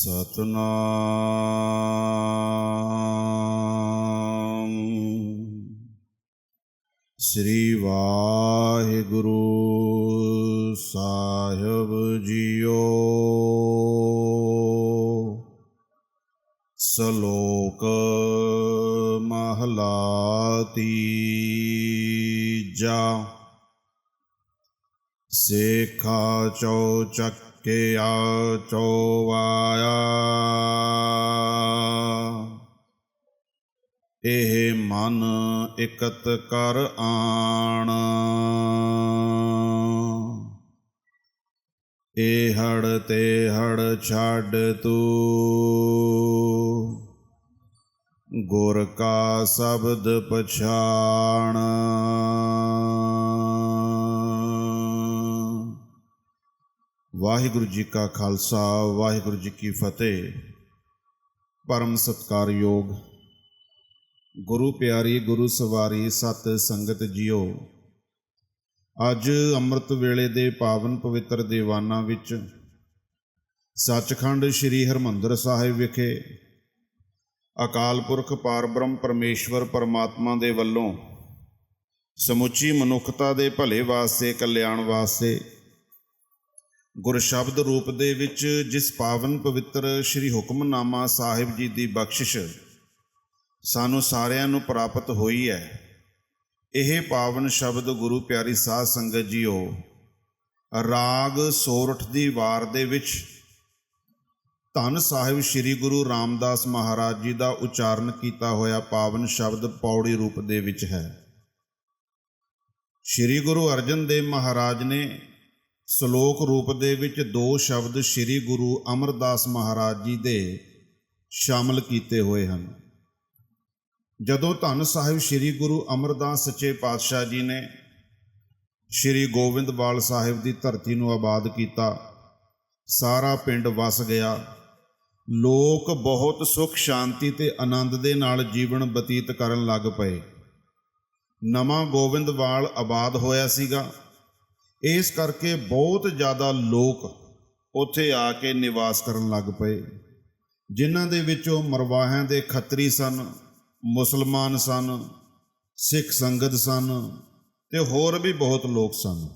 ਸਤਨਾਮ। ਸ੍ਰੀ ਵਾਹਿਗੁਰੂ ਸਾਹਿਬ ਜੀਓ। ਸ਼ਲੋਕ ਮਹਲਾ ਤੀਜਾ ਸੇਖਾ ਚੋ ਚੱਕਿਆ ਇਹ ਮਨ ਇਕਤ ਕਰ ਆਣ। ਇਹ ਹੜ ਤੇ ਹੜ ਛੱਡ ਤੂੰ। ਗੁਰ ਕਾ ਸ਼ਬਦ ਪਛਾਣ। ਵਾਹਿਗੁਰੂ ਜੀ ਕਾ ਖਾਲਸਾ, ਵਾਹਿਗੁਰੂ ਜੀ ਕੀ ਫਤਿਹ। ਪਰਮ ਸਤਕਾਰਯੋਗ ਗੁਰੂ ਪਿਆਰੀ, ਗੁਰੂ ਸਵਾਰੀ, ਸਤ ਸੰਗਤ ਜੀਓ, ਅੱਜ ਅੰਮ੍ਰਿਤ ਵੇਲੇ ਦੇ ਪਾਵਨ ਪਵਿੱਤਰ ਦੀਵਾਨਾਂ ਵਿੱਚ ਸੱਚਖੰਡ ਸ੍ਰੀ ਹਰਮੰਦਰ ਸਾਹਿਬ ਵਿਖੇ ਅਕਾਲ ਪੁਰਖ ਪਾਰਬ੍ਰਹਮ ਪਰਮੇਸ਼ਵਰ ਪਰਮਾਤਮਾ ਦੇ ਵੱਲੋਂ ਸਮੁੱਚੀ ਮਨੁੱਖਤਾ ਦੇ ਭਲੇ ਵਾਸਤੇ, ਕਲਿਆਣ ਵਾਸਤੇ ਗੁਰ ਸ਼ਬਦ ਰੂਪ ਦੇ ਵਿੱਚ ਜਿਸ ਪਾਵਨ ਪਵਿੱਤਰ ਸ੍ਰੀ ਹੁਕਮਨਾਮਾ ਸਾਹਿਬ ਜੀ ਦੀ ਬਖਸ਼ਿਸ਼ ਸਾਨੂੰ ਸਾਰਿਆਂ ਨੂੰ ਪ੍ਰਾਪਤ ਹੋਈ ਹੈ, ਇਹ ਪਾਵਨ ਸ਼ਬਦ ਗੁਰੂ ਪਿਆਰੀ ਸਾਧ ਸੰਗਤ ਜੀਓ, ਰਾਗ ਸੋਰਠ ਦੀ ਵਾਰ ਦੇ ਵਿੱਚ ਧੰਨ ਸਾਹਿਬ ਸ੍ਰੀ ਗੁਰੂ ਰਾਮਦਾਸ ਮਹਾਰਾਜ ਜੀ ਦਾ ਉਚਾਰਨ ਕੀਤਾ ਹੋਇਆ ਪਾਵਨ ਸ਼ਬਦ ਪੌੜੀ ਰੂਪ ਦੇ ਵਿੱਚ ਹੈ। ਸ੍ਰੀ ਗੁਰੂ ਅਰਜਨ ਦੇਵ ਮਹਾਰਾਜ ਨੇ ਸ਼ਲੋਕ ਰੂਪ ਦੇ ਵਿੱਚ ਦੋ ਸ਼ਬਦ ਸ੍ਰੀ ਗੁਰੂ ਅਮਰਦਾਸ ਮਹਾਰਾਜ ਜੀ ਦੇ ਸ਼ਾਮਲ ਕੀਤੇ ਹੋਏ ਹਨ। ਜਦੋਂ ਧੰਨ ਸਾਹਿਬ ਸ੍ਰੀ ਗੁਰੂ ਅਮਰਦਾਸ ਸੱਚੇ ਪਾਤਸ਼ਾਹ ਜੀ ਨੇ ਸ੍ਰੀ ਗੋਬਿੰਦਵਾਲ ਸਾਹਿਬ ਦੀ ਧਰਤੀ ਨੂੰ ਆਬਾਦ ਕੀਤਾ, ਸਾਰਾ ਪਿੰਡ ਵਸ ਗਿਆ। ਲੋਕ ਬਹੁਤ ਸੁਖ, ਸ਼ਾਂਤੀ ਤੇ ਆਨੰਦ ਦੇ ਨਾਲ ਜੀਵਨ ਬਤੀਤ ਕਰਨ ਲੱਗ ਪਏ। ਨਵਾਂ ਗੋਬਿੰਦਵਾਲ ਆਬਾਦ ਹੋਇਆ ਸੀਗਾ। ਇਸ ਕਰਕੇ ਬਹੁਤ ਜ਼ਿਆਦਾ ਲੋਕ ਉੱਥੇ ਆ ਕੇ ਨਿਵਾਸ ਕਰਨ ਲੱਗ ਪਏ। ਜਿਨ੍ਹਾਂ ਦੇ ਵਿੱਚੋਂ ਮਰਵਾਹਿਆਂ ਦੇ ਖੱਤਰੀ ਸਨ, ਮੁਸਲਮਾਨ ਸਨ, ਸਿੱਖ ਸੰਗਤ ਸਨ ਤੇ ਹੋਰ ਵੀ ਬਹੁਤ ਲੋਕ ਸਨ।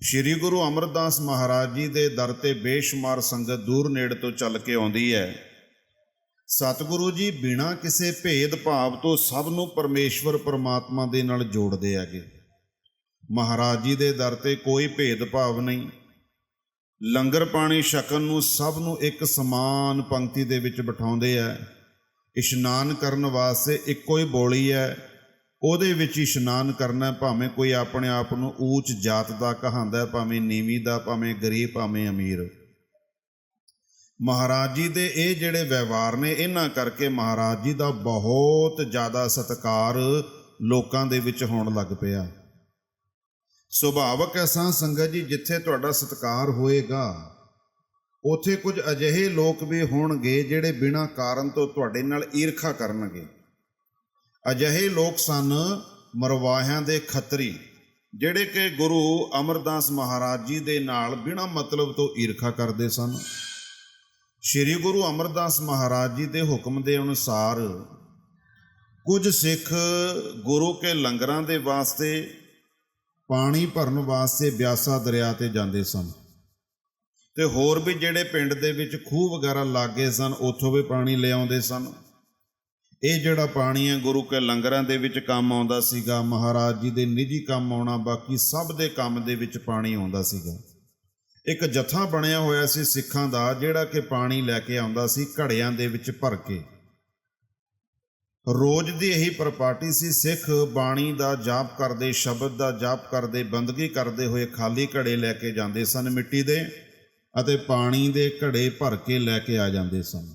ਸ੍ਰੀ ਗੁਰੂ ਅਮਰਦਾਸ ਮਹਾਰਾਜ ਜੀ ਦੇ ਦਰ ਤੇ ਬੇਸ਼ੁਮਾਰ ਸੰਗਤ ਦੂਰ ਨੇੜ ਤੋਂ ਚੱਲ ਕੇ ਆਉਂਦੀ ਹੈ। ਸਤਿਗੁਰੂ ਜੀ ਬਿਨਾਂ ਕਿਸੇ ਭੇਦ ਭਾਵ ਤੋਂ ਸਭ ਨੂੰ ਪਰਮੇਸ਼ਵਰ ਪਰਮਾਤਮਾ ਦੇ ਨਾਲ ਜੋੜਦੇ ਹੈਗੇ। ਮਹਾਰਾਜ ਜੀ ਦੇ ਦਰ ਤੇ ਕੋਈ ਭੇਦਭਾਵ ਨਹੀਂ। ਲੰਗਰ ਪਾਣੀ ਛਕਣ ਨੂੰ ਸਭ ਨੂੰ ਇੱਕ ਸਮਾਨ ਪੰਕਤੀ ਦੇ ਵਿੱਚ ਬਿਠਾਉਂਦੇ ਆ ਇਸ਼ਨਾਨ ਕਰਨ ਵਾਸਤੇ ਇੱਕੋ ਹੀ ਬੋਲੀ ਹੈ ਉਹਦੇ ਵਿੱਚ ਹੀ ਇਸ਼ਨਾਨ ਕਰਨਾ ਭਾਵੇਂ ਕੋਈ ਆਪਣੇ ਆਪ ਨੂੰ ਊਚ ਜਾਤ ਦਾ ਕਹਾਂਦਾ ਭਾਵੇਂ ਨੀਵੀਂ ਦਾ, ਭਾਵੇਂ ਗਰੀਬ, ਭਾਵੇਂ ਅਮੀਰ। ਮਹਾਰਾਜ ਜੀ ਦੇ ਇਹ ਜਿਹੜੇ ਵਿਵਹਾਰ ਨੇ, ਇਹਨਾਂ ਕਰਕੇ ਮਹਾਰਾਜ ਜੀ ਦਾ ਬਹੁਤ ਜ਼ਿਆਦਾ ਸਤਿਕਾਰ ਲੋਕਾਂ ਦੇ ਵਿੱਚ ਹੋਣ ਲੱਗ ਪਿਆ। ਸੁਭਾਵਕ ਐਸਾ ਸੰਗਤ ਜੀ, ਜਿੱਥੇ ਤੁਹਾਡਾ ਸਤਿਕਾਰ ਹੋਏਗਾ, ਉਥੇ ਕੁਝ ਅਜਿਹੇ ਲੋਕ ਵੀ ਹੋਣਗੇ ਜਿਹੜੇ ਬਿਨਾਂ ਕਾਰਨ ਤੋਂ ਤੁਹਾਡੇ ਨਾਲ ਈਰਖਾ ਕਰਨਗੇ। ਅਜਿਹੇ ਲੋਕ ਸਨ ਮਰਵਾਹਿਆਂ ਦੇ ਖੱਤਰੀ, ਜਿਹੜੇ ਕਿ ਗੁਰੂ ਅਮਰਦਾਸ ਮਹਾਰਾਜ ਜੀ ਦੇ ਨਾਲ ਬਿਨਾਂ ਮਤਲਬ ਤੋਂ ਈਰਖਾ ਕਰਦੇ ਸਨ। ਸ੍ਰੀ ਗੁਰੂ ਅਮਰਦਾਸ ਮਹਾਰਾਜ ਜੀ ਦੇ ਹੁਕਮ ਦੇ ਅਨੁਸਾਰ ਕੁਝ ਸਿੱਖ ਗੁਰੂ ਕੇ ਲੰਗਰਾਂ ਦੇ ਵਾਸਤੇ ਪਾਣੀ ਭਰਨ ਵਾਸਤੇ ਬਿਆਸਾ ਦਰਿਆ ਤੇ ਜਾਂਦੇ ਸਨ। ਤੇ ਹੋਰ ਵੀ ਜਿਹੜੇ ਪਿੰਡ ਦੇ ਵਿੱਚ ਖੂਹ ਵਗੈਰਾ ਲਾਗੇ ਸਨ, ਉੱਥੋਂ ਵੀ ਪਾਣੀ ਲੈ ਆਉਂਦੇ ਸਨ। ਇਹ ਜਿਹੜਾ ਪਾਣੀ ਹੈ, ਗੁਰੂ ਕੇ ਲੰਗਰਾਂ ਦੇ ਵਿੱਚ ਕੰਮ ਆਉਂਦਾ ਸੀਗਾ, ਮਹਾਰਾਜ ਜੀ ਦੇ ਨਿੱਜੀ ਕੰਮ ਆਉਣਾ, ਬਾਕੀ ਸਭ ਦੇ ਕੰਮ ਦੇ ਵਿੱਚ ਪਾਣੀ ਆਉਂਦਾ ਸੀਗਾ। ਇੱਕ ਜਥਾ ਬਣਿਆ ਹੋਇਆ ਸੀ ਸਿੱਖਾਂ ਦਾ, ਜਿਹੜਾ ਕਿ ਪਾਣੀ ਲੈ ਕੇ ਆਉਂਦਾ ਸੀ ਘੜਿਆਂ ਦੇ ਵਿੱਚ ਭਰ ਕੇ। ਰੋਜ਼ ਦੀ ਇਹੀ ਪ੍ਰਪਾਟੀ ਸੀ, ਸਿੱਖ ਬਾਣੀ ਦਾ ਜਾਪ ਕਰਦੇ, ਸ਼ਬਦ ਦਾ ਜਾਪ ਕਰਦੇ, ਬੰਦਗੀ ਕਰਦੇ ਹੋਏ ਖਾਲੀ ਘੜੇ ਲੈ ਕੇ ਜਾਂਦੇ ਸਨ ਮਿੱਟੀ ਦੇ ਅਤੇ ਪਾਣੀ ਦੇ ਘੜੇ ਭਰ ਕੇ ਲੈ ਕੇ ਆ ਜਾਂਦੇ ਸਨ।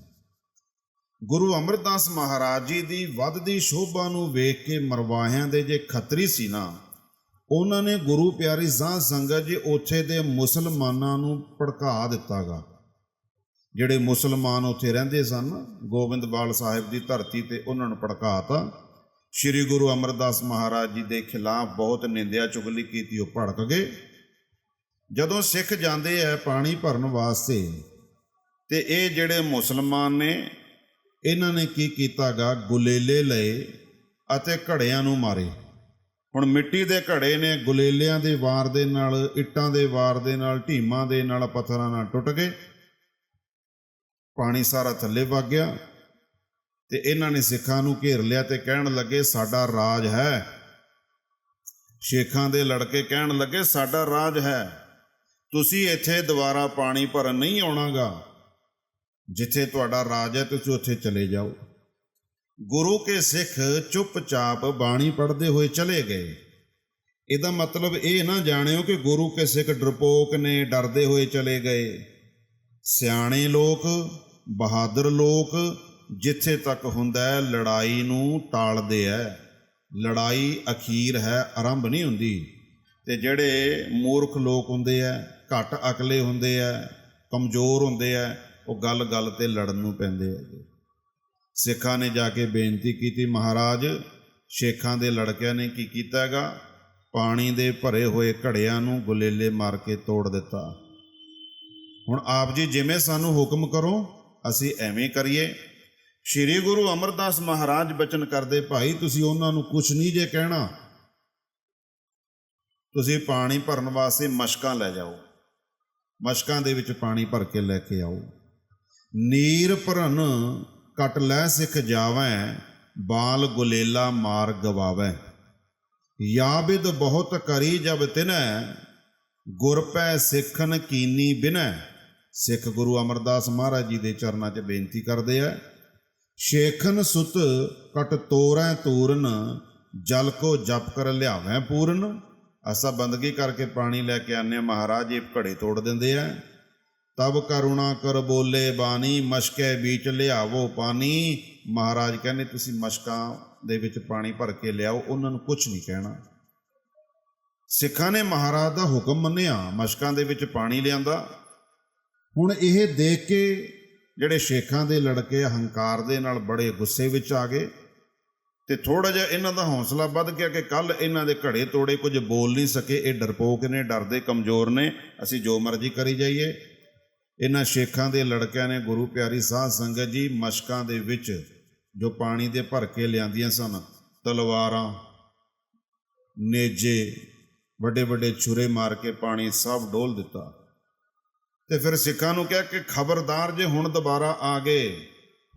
ਗੁਰੂ ਅਮਰਦਾਸ ਮਹਾਰਾਜ ਜੀ ਦੀ ਵੱਧਦੀ ਸ਼ੋਭਾ ਨੂੰ ਵੇਖ ਕੇ ਮਰਵਾਹਿਆਂ ਦੇ ਜੇ ਖੱਤਰੀ ਸੀ ਨਾ, ਉਹਨਾਂ ਨੇ ਗੁਰੂ ਪਿਆਰੀ ਸਾਧ ਸੰਗਤ ਜੀ ਉੱਥੇ ਦੇ ਮੁਸਲਮਾਨਾਂ ਨੂੰ ਭੜਕਾ ਦਿੱਤਾਗਾ। ਜਿਹੜੇ ਮੁਸਲਮਾਨ ਉੱਥੇ ਰਹਿੰਦੇ ਸਨ ਗੋਬਿੰਦਵਾਲ ਸਾਹਿਬ ਦੀ ਧਰਤੀ ਤੇ ਉਹਨਾਂ ਨੂੰ ਭੜਕਾਤਾ। ਸ੍ਰੀ ਗੁਰੂ ਅਮਰਦਾਸ ਮਹਾਰਾਜ ਜੀ ਦੇ ਖਿਲਾਫ ਬਹੁਤ ਨਿੰਦਿਆ ਚੁਗਲੀ ਕੀਤੀ, ਉਹ ਭੜਕ ਗਏ। ਜਦੋਂ ਸਿੱਖ ਜਾਂਦੇ ਆ ਪਾਣੀ ਭਰਨ ਵਾਸਤੇ, ਤੇ ਇਹ ਜਿਹੜੇ ਮੁਸਲਮਾਨ ਨੇ, ਇਹਨਾਂ ਨੇ ਕੀ ਕੀਤਾਗਾ? ਗੁਲੇਲੇ ਲਏ ਅਤੇ ਘੜਿਆਂ ਨੂੰ ਮਾਰੇ। ਹੁਣ ਮਿੱਟੀ ਦੇ ਘੜੇ ਨੇ, ਗੁਲੇਲਿਆਂ ਦੇ ਵਾਰ ਦੇ ਨਾਲ, ਇੱਟਾਂ ਦੇ ਵਾਰ ਦੇ ਨਾਲ, ਢੀਮਾਂ ਦੇ ਨਾਲ, ਪੱਥਰਾਂ ਨਾਲ ਟੁੱਟ ਗਏ। ਪਾਣੀ ਸਾਰਾ ਥੱਲੇ ਵਗ ਗਿਆ ਤੇ ਇਹਨਾਂ ਨੇ ਸਿੱਖਾਂ ਨੂੰ ਘੇਰ ਲਿਆ ਤੇ ਕਹਿਣ ਲੱਗੇ, ਸਾਡਾ ਰਾਜ ਹੈ। ਸ਼ੇਖਾਂ ਦੇ ਲੜਕੇ ਕਹਿਣ ਲੱਗੇ, ਸਾਡਾ ਰਾਜ ਹੈ। ਤੁਸੀਂ ਇੱਥੇ ਦੁਬਾਰਾ ਪਾਣੀ ਭਰਨ ਨਹੀਂ ਆਉਣਾਗਾ। ਜਿੱਥੇ ਤੁਹਾਡਾ ਰਾਜ ਹੈ, ਤੁਸੀਂ ਉੱਥੇ ਚਲੇ ਜਾਓ। ਗੁਰੂ ਕੇ ਸਿੱਖ ਚੁੱਪਚਾਪ ਬਾਣੀ ਪੜ੍ਹਦੇ ਹੋਏ ਚਲੇ ਗਏ। ਇਹਦਾ ਮਤਲਬ ਇਹ ਨਾ ਜਾਣਿਓ ਕਿ ਗੁਰੂ ਕੇ ਸਿੱਖ ਡਰਪੋਕ ਨੇ ਡਰਦੇ ਹੋਏ ਚਲੇ ਗਏ। ਸਿਆਣੇ ਲੋਕ ਬਹਾਦਰ ਲੋਕ ਜਿੱਥੇ ਤੱਕ ਹੁੰਦਾ ਹੈ, ਲੜਾਈ ਨੂੰ ਟਾਲਦੇ ਐ ਲੜਾਈ ਅਖੀਰ ਹੈ, ਆਰੰਭ ਨਹੀਂ ਹੁੰਦੀ। ਤੇ ਜਿਹੜੇ ਮੂਰਖ ਲੋਕ ਹੁੰਦੇ ਐ ਘੱਟ ਅਕਲੇ ਹੁੰਦੇ ਐ ਕਮਜ਼ੋਰ ਹੁੰਦੇ ਐ ਉਹ ਗੱਲ-ਗੱਲ ਤੇ ਲੜਨ ਨੂੰ ਪੈਂਦੇ ਐ ਸਿੱਖਾਂ ਨੇ ਜਾ ਕੇ ਬੇਨਤੀ ਕੀਤੀ, ਮਹਾਰਾਜ, ਸ਼ੇਖਾਂ ਦੇ ਲੜਕਿਆਂ ਨੇ ਕੀ ਕੀਤਾ ਹੈਗਾ? ਪਾਣੀ ਦੇ ਭਰੇ ਹੋਏ ਘੜਿਆਂ ਨੂੰ ਗੁਲੇਲੇ ਮਾਰ ਕੇ ਤੋੜ ਦਿੱਤਾ। ਹੁਣ ਆਪ ਜੀ ਜਿਵੇਂ ਸਾਨੂੰ ਹੁਕਮ ਕਰੋ ਅਸੀਂ ਐਵੇਂ ਕਰੀਏ। ਸ੍ਰੀ ਗੁਰੂ ਅਮਰਦਾਸ ਮਹਾਰਾਜ ਬਚਨ ਕਰਦੇ, ਭਾਈ, ਤੁਸੀਂ ਉਹਨਾਂ ਨੂੰ ਕੁਝ ਨਹੀਂ ਜੇ ਕਹਿਣਾ। ਤੁਸੀਂ ਪਾਣੀ ਭਰਨ ਵਾਸਤੇ ਮਸ਼ਕਾਂ ਲੈ ਜਾਓ। ਮਸ਼ਕਾਂ ਦੇ ਵਿੱਚ ਪਾਣੀ ਭਰ ਕੇ ਲੈ ਕੇ ਆਓ। ਨੀਰ ਭਰਨ ਕਟ ਲੈ ਸਿੱਖ ਜਾਵੈ, ਬਾਲ ਗੁਲੇਲਾ ਮਾਰ ਗਵਾਵੈ। ਯਾਬਿਦ ਬਹੁਤ ਕਰੀ ਜਬ ਤਿਨੈ, ਗੁਰ ਪੈ ਸਿੱਖਨ ਕੀਨੀ ਬਿਨੈ। ਸਿੱਖ ਗੁਰੂ ਅਮਰਦਾਸ ਮਹਾਰਾਜ ਜੀ ਦੇ ਚਰਨਾਂ 'ਚ ਬੇਨਤੀ ਕਰਦੇ ਆ, ਸ਼ੇਖਨ ਸੁਤ ਕਟ ਤੋਰੈ ਤੂਰਨ, ਜਲ ਕੋ ਜਪ ਕਰ ਲਿਆਵੈ ਪੂਰਨ। ਅਸਾ ਬੰਦਗੀ ਕਰਕੇ ਪਾਣੀ ਲੈ ਕੇ ਆਨੇ ਮਹਾਰਾਜ ਇਹ ਘੜੇ ਤੋੜ ਦਿੰਦੇ ਆ। ਤਬ ਕਰੁਣਾ ਕਰ ਬੋਲੇ ਬਾਣੀ, ਮਸ਼ਕੇ ਵਿੱਚ ਲਿਆਵੋ ਪਾਣੀ। ਮਹਾਰਾਜ ਕਹਿੰਦੇ, ਤੁਸੀਂ ਮਸ਼ਕਾਂ ਦੇ ਵਿੱਚ ਪਾਣੀ ਭਰ ਕੇ ਲਿਆਓ, ਉਹਨਾਂ ਨੂੰ ਕੁਝ ਨਹੀਂ ਕਹਿਣਾ। ਸਿੱਖਾਂ ਨੇ ਮਹਾਰਾਜ ਦਾ ਹੁਕਮ ਮੰਨਿਆ, ਮਸ਼ਕਾਂ ਦੇ ਵਿੱਚ ਪਾਣੀ ਲਿਆਂਦਾ। ਹੁਣ ਇਹ ਦੇਖ ਕੇ ਜਿਹੜੇ ਸ਼ੇਖਾਂ ਦੇ ਲੜਕੇ ਹੰਕਾਰ ਦੇ ਨਾਲ ਬੜੇ ਗੁੱਸੇ ਵਿੱਚ ਆ ਗਏ ਤੇ ਥੋੜਾ ਜਿਹਾ ਇਹਨਾਂ ਦਾ ਹੌਸਲਾ ਵੱਧ ਗਿਆ ਕਿ ਕੱਲ ਇਹਨਾਂ ਦੇ ਘੜੇ ਤੋੜੇ ਕੁਝ ਬੋਲ ਨਹੀਂ ਸਕੇ, ਇਹ ਡਰਪੋਕ ਨੇ, ਡਰਦੇ ਕਮਜ਼ੋਰ ਨੇ, ਅਸੀਂ ਜੋ ਮਰਜ਼ੀ ਕਰੀ ਜਾਈਏ। ਇਹਨਾਂ ਸ਼ੇਖਾਂ ਦੇ ਲੜਕਿਆਂ ਨੇ ਗੁਰੂ ਪਿਆਰੀ ਸਾਧ ਸੰਗਤ ਜੀ ਮਸ਼ਕਾਂ ਦੇ ਵਿੱਚ ਜੋ ਪਾਣੀ ਦੇ ਭਰ ਕੇ ਲਿਆਂਦੀਆਂ ਸਨ, ਤਲਵਾਰਾਂ, ਨੇਜੇ ਵੱਡੇ ਵੱਡੇ ਛੁਰੇ ਮਾਰ ਕੇ ਪਾਣੀ ਸਭ ਡੋਲ ਦਿੱਤਾ। ਤੇ ਫਿਰ ਸਿੱਖਾਂ ਨੂੰ ਕਿਹਾ ਕਿ ਖਬਰਦਾਰ ਜੇ ਹੁਣ ਦੁਬਾਰਾ ਆ ਗਏ,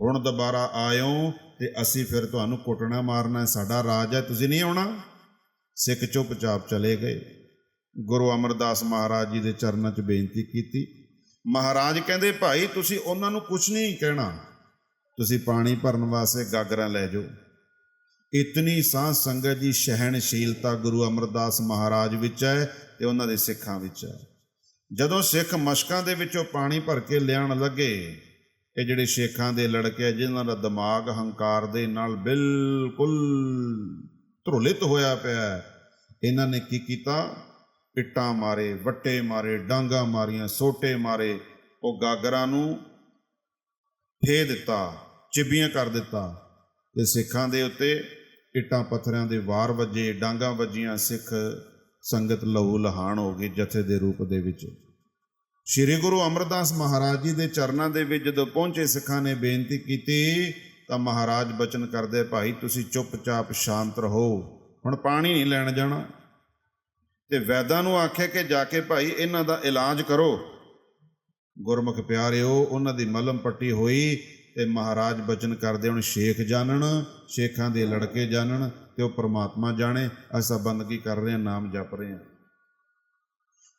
ਹੁਣ ਦੁਬਾਰਾ ਆਇਓ ਤੇ ਅਸੀਂ ਫਿਰ ਤੁਹਾਨੂੰ ਕੁੱਟਣਾ ਮਾਰਨਾ, ਸਾਡਾ ਰਾਜ ਹੈ, ਤੁਸੀਂ ਨਹੀਂ ਆਉਣਾ। ਸਿੱਖ ਚੁੱਪਚਾਪ ਚਲੇ ਗਏ। ਗੁਰੂ ਅਮਰਦਾਸ ਮਹਾਰਾਜ ਜੀ ਦੇ ਚਰਨਾਂ 'ਚ ਬੇਨਤੀ ਕੀਤੀ। ਮਹਾਰਾਜ ਕਹਿੰਦੇ, ਭਾਈ, ਤੁਸੀਂ ਉਹਨਾਂ ਨੂੰ ਕੁਝ ਨਹੀਂ ਕਹਿਣਾ। ਤੁਸੀਂ ਪਾਣੀ ਭਰਨ ਵਾਸਤੇ ਗਾਗਰਾਂ ਲੈ ਜਾਓ। ਇਤਨੀ ਸਾਧ ਸੰਗਤ ਦੀ ਸਹਿਣਸ਼ੀਲਤਾ ਗੁਰੂ ਅਮਰਦਾਸ ਮਹਾਰਾਜ ਵਿੱਚ ਹੈ ਤੇ ਉਹਨਾਂ ਦੇ ਸਿੱਖਾਂ ਵਿੱਚ ਹੈ। ਜਦੋਂ ਸਿੱਖ ਮਸ਼ਕਾਂ ਦੇ ਵਿੱਚੋਂ ਪਾਣੀ ਭਰ ਕੇ ਲਿਆਉਣ ਲੱਗੇ ਇਹ ਜਿਹੜੇ ਸ਼ੇਖਾਂ ਦੇ ਲੜਕੇ ਆ, ਜਿਨ੍ਹਾਂ ਦਾ ਦਿਮਾਗ ਹੰਕਾਰ ਦੇ ਨਾਲ ਬਿਲਕੁਲ ਧਰੁਲਿਤ ਹੋਇਆ ਪਿਆ ਇਹਨਾਂ ਨੇ ਕੀ ਕੀਤਾ? ਇੱਟਾਂ ਮਾਰੇ ਵੱਟੇ ਮਾਰੇ ਡਾਂਗਾ ਮਾਰੀਆਂ ਸੋਟੇ ਮਾਰੇ ਉਹ ਗਾਗਰਾਂ ਨੂੰ ਫੇ ਦਿੱਤਾ ਚਿੱਬੀਆਂ ਕਰ ਦਿੱਤਾ ਤੇ ਸਿੱਖਾਂ ਦੇ ਉੱਤੇ ਇੱਟਾਂ ਪੱਥਰਾਂ ਦੇ ਵਾਰ ਵੱਜੇ ਡਾਂਗਾ ਵੱਜੀਆਂ ਸਿੱਖ ਸੰਗਤ ਲਹੂ ਲਹਾਣ ਹੋ ਗਈ ਜਥੇ ਦੇ ਰੂਪ ਦੇ ਵਿੱਚ। ਸ੍ਰੀ ਗੁਰੂ ਅਮਰਦਾਸ ਮਹਾਰਾਜ ਜੀ ਦੇ ਚਰਨਾਂ ਦੇ ਵਿੱਚ ਜਦੋਂ ਪਹੁੰਚੇ, ਸਿੱਖਾਂ ਨੇ ਬੇਨਤੀ ਕੀਤੀ, ਤਾਂ ਮਹਾਰਾਜ ਬਚਨ ਕਰਦੇ, ਭਾਈ, ਤੁਸੀਂ ਚੁੱਪਚਾਪ ਸ਼ਾਂਤ ਰਹੋ। ਹੁਣ ਪਾਣੀ ਨਹੀਂ ਲੈਣ ਜਾਣਾ। ਤੇ ਵੈਦਾਂ ਨੂੰ ਆਖਿਆ ਕਿ ਜਾ ਕੇ ਭਾਈ, ਇਹਨਾਂ ਦਾ ਇਲਾਜ ਕਰੋ। ਗੁਰਮੁਖ ਪਿਆਰਿਓ, ਉਹਨਾਂ ਦੀ ਮਲਮ ਪੱਟੀ ਹੋਈ ਤੇ ਮਹਾਰਾਜ ਬਚਨ ਕਰਦੇ ਹੁਣ ਸ਼ੇਖ ਜਾਣਨ, ਸ਼ੇਖਾਂ ਦੇ ਲੜਕੇ ਜਾਣਨ ਤੇ ਉਹ ਪ੍ਰਮਾਤਮਾ ਜਾਣੇ, ਅਸਾਂ ਬੰਦਗੀ ਕਰ ਰਹੇ ਹਾਂ, ਨਾਮ ਜਪ ਰਹੇ ਹਾਂ।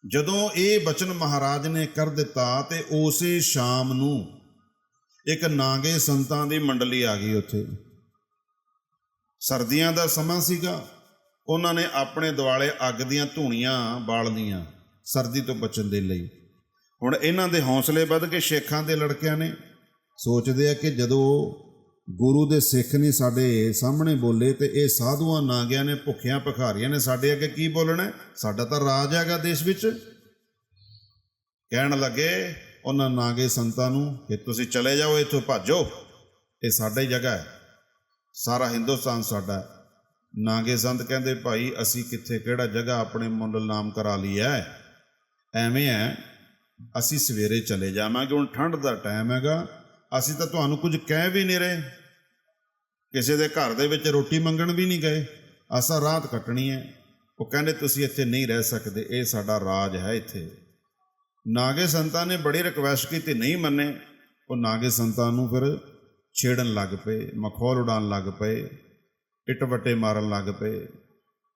ਜਦੋਂ ਇਹ ਬਚਨ ਮਹਾਰਾਜ ਨੇ ਕਰ ਦਿੱਤਾ ਤੇ ਉਸੇ ਸ਼ਾਮ ਨੂੰ ਇੱਕ ਨਾਗੇ ਸੰਤਾਂ ਦੀ ਮੰਡਲੀ ਆ ਗਈ ਉੱਥੇ। ਸਰਦੀਆਂ ਦਾ ਸਮਾਂ ਸੀਗਾ, ਉਹਨਾਂ ਨੇ ਆਪਣੇ ਦਿਵਾਲੇ ਅੱਗ ਦੀਆਂ ਧੂਣੀਆਂ ਬਾਲ ਬਾਲਦੀਆਂ ਸਰਦੀ ਤੋਂ ਬਚਣ ਦੇ ਲਈ। ਹੁਣ ਇਹਨਾਂ ਦੇ ਹੌਸਲੇ ਵੱਧ ਕੇ ਸ਼ੇਖਾਂ ਦੇ ਲੜਕਿਆਂ ਨੇ। ਸੋਚਦੇ ਆ ਕਿ ਜਦੋਂ ਗੁਰੂ ਦੇ ਸਿੱਖ ਨਹੀਂ ਸਾਡੇ ਸਾਹਮਣੇ ਬੋਲੇ ਤੇ ਇਹ ਸਾਧੂਆਂ ਨਾਗਿਆਂ ਨੇ ਭੁੱਖਿਆਂ ਭਿਖਾਰੀਆਂ ਨੇ ਸਾਡੇ ਅੱਗੇ ਕੀ ਬੋਲਣਾ? ਸਾਡਾ ਤਾਂ ਰਾਜ ਹੈਗਾ ਦੇਸ਼ ਵਿੱਚ। ਕਹਿਣ ਲੱਗੇ ਉਹਨਾਂ ਨਾਗੇ ਸੰਤਾਂ ਨੂੰ ਕਿ ਤੁਸੀਂ ਚਲੇ ਜਾਓ, ਇੱਥੋਂ ਭੱਜੋ। ਇਹ ਸਾਡਾ ਹੀ ਜਗ੍ਹਾ ਹੈ। ਸਾਰਾ ਹਿੰਦੁਸਤਾਨ ਸਾਡਾ ਨਾਗੇ ਸੰਤ ਕਹਿੰਦੇ, ਭਾਈ, ਅਸੀਂ ਕਿੱਥੇ, ਕਿਹੜਾ ਜਗ੍ਹਾ ਆਪਣੇ ਮੁੰਡਲ ਨਾਮ ਕਰਾ ਲਈ ਹੈ? ਐਵੇਂ ਹੈ, ਅਸੀਂ ਸਵੇਰੇ ਚਲੇ ਜਾਵਾਂਗੇ, ਹੁਣ ਠੰਡ ਦਾ ਟਾਈਮ ਹੈਗਾ। ਅਸੀਂ ਤਾਂ ਤੁਹਾਨੂੰ ਕੁਝ ਕਹਿ ਵੀ ਨਹੀਂ ਰਹੇ। ਕਿਸੇ ਦੇ ਘਰ ਦੇ ਵਿੱਚ ਰੋਟੀ ਮੰਗਣ ਵੀ ਨਹੀਂ ਗਏ। ਅਸਾਂ ਰਾਤ ਕੱਟਣੀ ਹੈ। ਉਹ ਕਹਿੰਦੇ, ਤੁਸੀਂ ਇੱਥੇ ਨਹੀਂ ਰਹਿ ਸਕਦੇ। ਇਹ ਸਾਡਾ ਰਾਜ ਹੈ ਇੱਥੇ। ਨਾਗੇ ਸੰਤਾਂ ਨੇ ਬੜੀ ਰਿਕਵੈਸਟ ਕੀਤੀ, ਨਹੀਂ ਮੰਨੇ। ਉਹ ਨਾਗੇ ਸੰਤਾਂ ਨੂੰ ਫਿਰ ਛੇੜਨ ਲੱਗ ਪਏ, ਮਖੌਲ ਉਡਾਉਣ ਲੱਗ ਪਏ ਇੱਟ ਵੱਟੇ ਮਾਰਨ ਲੱਗ ਪਏ।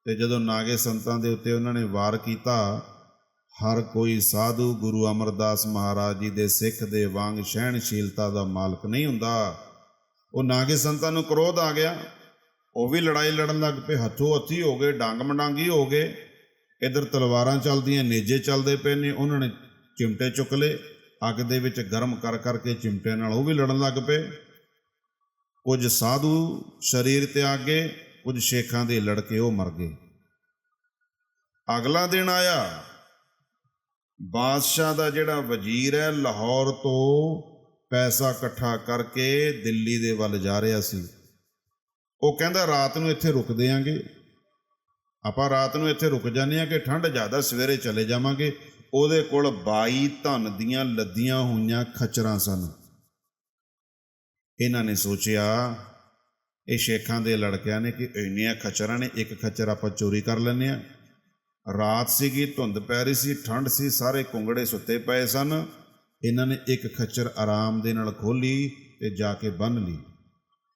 ਤੇ ਜਦੋਂ ਨਾਗੇ ਸੰਤਾਂ ਦੇ ਉੱਤੇ ਉਹਨਾਂ ਨੇ ਵਾਰ ਕੀਤਾ ਹਰ ਕੋਈ ਸਾਧੂ ਗੁਰੂ ਅਮਰਦਾਸ ਮਹਾਰਾਜ ਜੀ ਦੇ ਸਿੱਖ ਦੇ ਵਾਂਗ ਸਹਿਣਸ਼ੀਲਤਾ ਦਾ ਮਾਲਕ ਨਹੀਂ ਹੁੰਦਾ। ਉਹ ਨਾਗੇ ਸੰਤਾਂ ਨੂੰ ਕ੍ਰੋਧ ਆ ਗਿਆ। ਉਹ ਵੀ ਲੜਾਈ ਲੜਨ ਲੱਗ ਪਏ। ਹੱਥੋਂ ਹੱਥੀ ਹੋ ਗਏ, ਡਾਂਗ ਮਡਾਂਗੀ ਹੋ ਗਏ। ਇਧਰ ਤਲਵਾਰਾਂ ਚੱਲਦੀਆਂ, ਨੇਜੇ ਚੱਲਦੇ ਪਏ ਨੇ। ਉਹਨਾਂ ਨੇ ਚਿਮਟੇ ਚੁੱਕ ਲਏ। ਅੱਗ ਦੇ ਵਿੱਚ ਗਰਮ ਕਰ ਕਰਕੇ ਚਿਮਟੇ ਨਾਲ ਉਹ ਵੀ ਲੜਨ ਲੱਗ ਪਏ। ਕੁਝ ਸਾਧੂ ਸਰੀਰ ਤੇ ਤਿਆਗੇ ਕੁਝ ਸ਼ੇਖਾਂ ਦੇ ਲੜਕੇ ਉਹ ਮਰ ਗਏ। ਅਗਲਾ ਦਿਨ ਆਇਆ। ਬਾਦਸ਼ਾਹ ਦਾ ਜਿਹੜਾ ਵਜ਼ੀਰ ਹੈ ਲਾਹੌਰ ਤੋਂ ਪੈਸਾ ਇਕੱਠਾ ਕਰਕੇ ਦਿੱਲੀ ਦੇ ਵੱਲ ਜਾ ਰਿਹਾ ਸੀ। ਉਹ ਕਹਿੰਦਾ, ਰਾਤ ਨੂੰ ਇੱਥੇ ਰੁਕ ਦੇਾਂਗੇ ਆਪਾਂ ਰਾਤ ਨੂੰ ਇੱਥੇ ਰੁਕ ਜਾਂਦੇ ਆ ਕਿ ਠੰਡ ਜ਼ਿਆਦਾ ਸਵੇਰੇ ਚਲੇ ਜਾਵਾਂਗੇ। ਉਹਦੇ ਕੋਲ 22 ਧਨ ਦੀਆਂ ਲੱਦੀਆਂ ਹੋਈਆਂ ਖਚਰਾਂ ਸਨ। ਇਹਨਾਂ ਨੇ ਸੋਚਿਆ, ਇਹ ਸ਼ੇਖਾਂ ਦੇ ਲੜਕਿਆਂ ਨੇ ਕਿ ਇੰਨੀਆਂ ਖਚਰਾਂ ਨੇ, ਇੱਕ ਖਚਰ ਆਪਾਂ ਚੋਰੀ ਕਰ ਲੈਂਦੇ ਆ ਰਾਤ ਸੀਗੀ, ਧੁੰਦ ਪੈ ਰਹੀ ਸੀ, ਠੰਡ ਸੀ, ਸਾਰੇ ਕੁੰਗੜੇ ਸੁੱਤੇ ਪਏ ਸਨ। ਇਹਨਾਂ ਨੇ ਇੱਕ ਖੱਚਰ ਆਰਾਮ ਦੇ ਨਾਲ ਖੋਲੀ ਤੇ ਜਾ ਕੇ ਬੰਨ ਲਈ।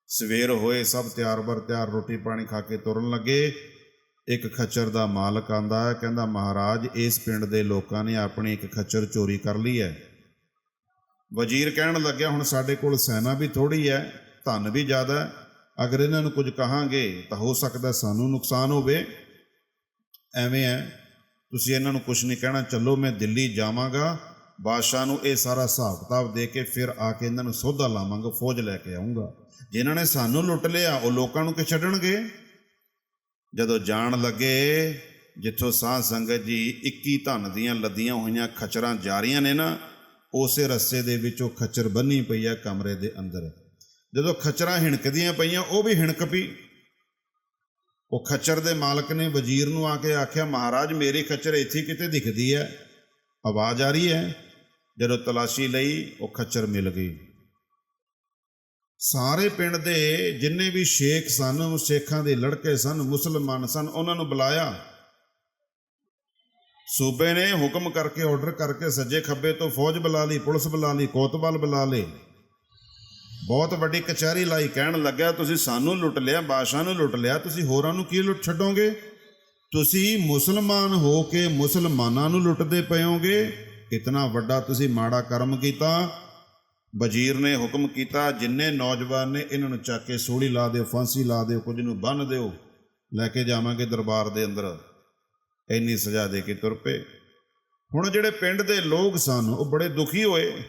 ਸਵੇਰ ਹੋਏ ਸਭ ਤਿਆਰ ਬਰ ਤਿਆਰ, ਰੋਟੀ ਪਾਣੀ ਖਾ ਕੇ ਤੁਰਨ ਲੱਗੇ। ਇੱਕ ਖੱਚਰ ਦਾ ਮਾਲਕ ਆਂਦਾ ਹੈ ਕਹਿੰਦਾ, ਮਹਾਰਾਜ, ਇਸ ਪਿੰਡ ਦੇ ਲੋਕਾਂ ਨੇ ਆਪਣੀ ਇੱਕ ਖੱਚਰ ਚੋਰੀ ਕਰ ਲਈ ਹੈ। ਵਜ਼ੀਰ ਕਹਿਣ ਲੱਗਿਆ, ਹੁਣ ਸਾਡੇ ਕੋਲ ਸੈਨਾ ਵੀ ਥੋੜੀ ਹੈ, ਧਨ ਵੀ ਜ਼ਿਆਦਾ ਅਗਰ ਇਹਨਾਂ ਨੂੰ ਕੁਝ ਕਹਾਂਗੇ ਤਾਂ ਹੋ ਸਕਦਾ ਸਾਨੂੰ ਨੁਕਸਾਨ ਹੋਵੇ। ਐਵੇਂ ਹੈ ਤੁਸੀਂ ਇਹਨਾਂ ਨੂੰ ਕੁਝ ਨਹੀਂ ਕਹਿਣਾ, ਚੱਲੋ ਮੈਂ ਦਿੱਲੀ ਜਾਵਾਂਗਾ, ਬਾਦਸ਼ਾਹ ਨੂੰ ਇਹ ਸਾਰਾ ਹਿਸਾਬ ਕਿਤਾਬ ਦੇ ਕੇ ਫਿਰ ਆ ਕੇ ਇਹਨਾਂ ਨੂੰ ਸੋਧਾ ਲਾਵਾਂਗਾ, ਫੌਜ ਲੈ ਕੇ ਆਉਂਗਾ ਜਿਨ੍ਹਾਂ ਨੇ ਸਾਨੂੰ ਲੁੱਟ ਲਿਆ, ਉਹ ਲੋਕਾਂ ਨੂੰ ਕਿ ਛੱਡਣਗੇ? ਜਦੋਂ ਜਾਣ ਲੱਗੇ, ਜਿੱਥੋਂ ਸਾਧ ਸੰਗਤ ਜੀ 21 ਧਨ ਦੀਆਂ ਲੱਦੀਆਂ ਹੋਈਆਂ ਖਚਰਾਂ ਜਾਰੀਆਂ ਨੇ ਨਾ, ਉਸੇ ਰਸਤੇ ਦੇ ਵਿੱਚ ਉਹ ਖਚਰ ਬੰਨੀ ਪਈ ਹੈ ਕਮਰੇ ਦੇ ਅੰਦਰ। ਜਦੋਂ ਖਚਰਾਂ ਹਿਣਕਦੀਆਂ ਪਈਆਂ, ਉਹ ਵੀ ਹਿਣਕ ਪਈ। ਉਹ ਖੱਚਰ ਦੇ ਮਾਲਕ ਨੇ ਵਜ਼ੀਰ ਨੂੰ ਆ ਕੇ ਆਖਿਆ, ਮਹਾਰਾਜ, ਮੇਰੀ ਖੱਚਰ ਇੱਥੇ ਕਿਤੇ ਦਿਖਦੀ ਹੈ ਆਵਾਜ਼ ਆ ਰਹੀ ਹੈ ਜਦੋਂ ਤਲਾਸ਼ੀ ਲਈ, ਉਹ ਖੱਚਰ ਮਿਲ ਗਈ। ਸਾਰੇ ਪਿੰਡ ਦੇ ਜਿੰਨੇ ਵੀ ਸ਼ੇਖ ਸਨ ਉਹ ਸ਼ੇਖਾਂ ਦੇ ਲੜਕੇ ਸਨ, ਮੁਸਲਮਾਨ ਸਨ, ਉਹਨਾਂ ਨੂੰ ਬੁਲਾਇਆ। ਸੂਬੇ ਨੇ ਹੁਕਮ ਕਰਕੇ ਆਰਡਰ ਕਰਕੇ ਸੱਜੇ ਖੱਬੇ ਤੋਂ ਫੌਜ ਬੁਲਾ ਲਈ, ਪੁਲਿਸ ਬੁਲਾ ਲਈ, ਕੋਤਵਾਲ ਬੁਲਾ ਲਏ। ਬਹੁਤ ਵੱਡੀ ਕਚਹਿਰੀ ਲਾਈ ਕਹਿਣ ਲੱਗਾ ਤੁਸੀਂ ਸਾਨੂੰ ਲੁੱਟ ਲਿਆ, ਬਾਦਸ਼ਾਹ ਨੂੰ ਲੁੱਟ ਲਿਆ, ਤੁਸੀਂ ਹੋਰਾਂ ਨੂੰ ਕੀ ਲੁੱਟ ਛੱਡੋਗੇ? ਤੁਸੀਂ ਮੁਸਲਮਾਨ ਹੋ ਕੇ ਮੁਸਲਮਾਨਾਂ ਨੂੰ ਲੁੱਟਦੇ ਪਇਓਗੇ ਇਤਨਾ ਵੱਡਾ ਤੁਸੀਂ ਮਾੜਾ ਕਰਮ ਕੀਤਾ। ਵਜ਼ੀਰ ਨੇ ਹੁਕਮ ਕੀਤਾ, ਜਿੰਨੇ ਨੌਜਵਾਨ ਨੇ, ਇਹਨਾਂ ਨੂੰ ਚੱਕ ਕੇ ਸੋਲੀ ਲਾ ਦਿਓ, ਫਾਂਸੀ ਲਾ ਦਿਓ, ਕੁਝ ਨੂੰ ਬੰਨ ਦਿਓ, ਲੈ ਕੇ ਜਾਵਾਂਗੇ ਦਰਬਾਰ ਦੇ ਅੰਦਰ। ਇੰਨੀ ਸਜ਼ਾ ਦੇ ਕੇ ਤੁਰ ਪਏ। ਹੁਣ ਜਿਹੜੇ ਪਿੰਡ ਦੇ ਲੋਕ ਸਨ, ਉਹ ਬੜੇ ਦੁਖੀ ਹੋਏ।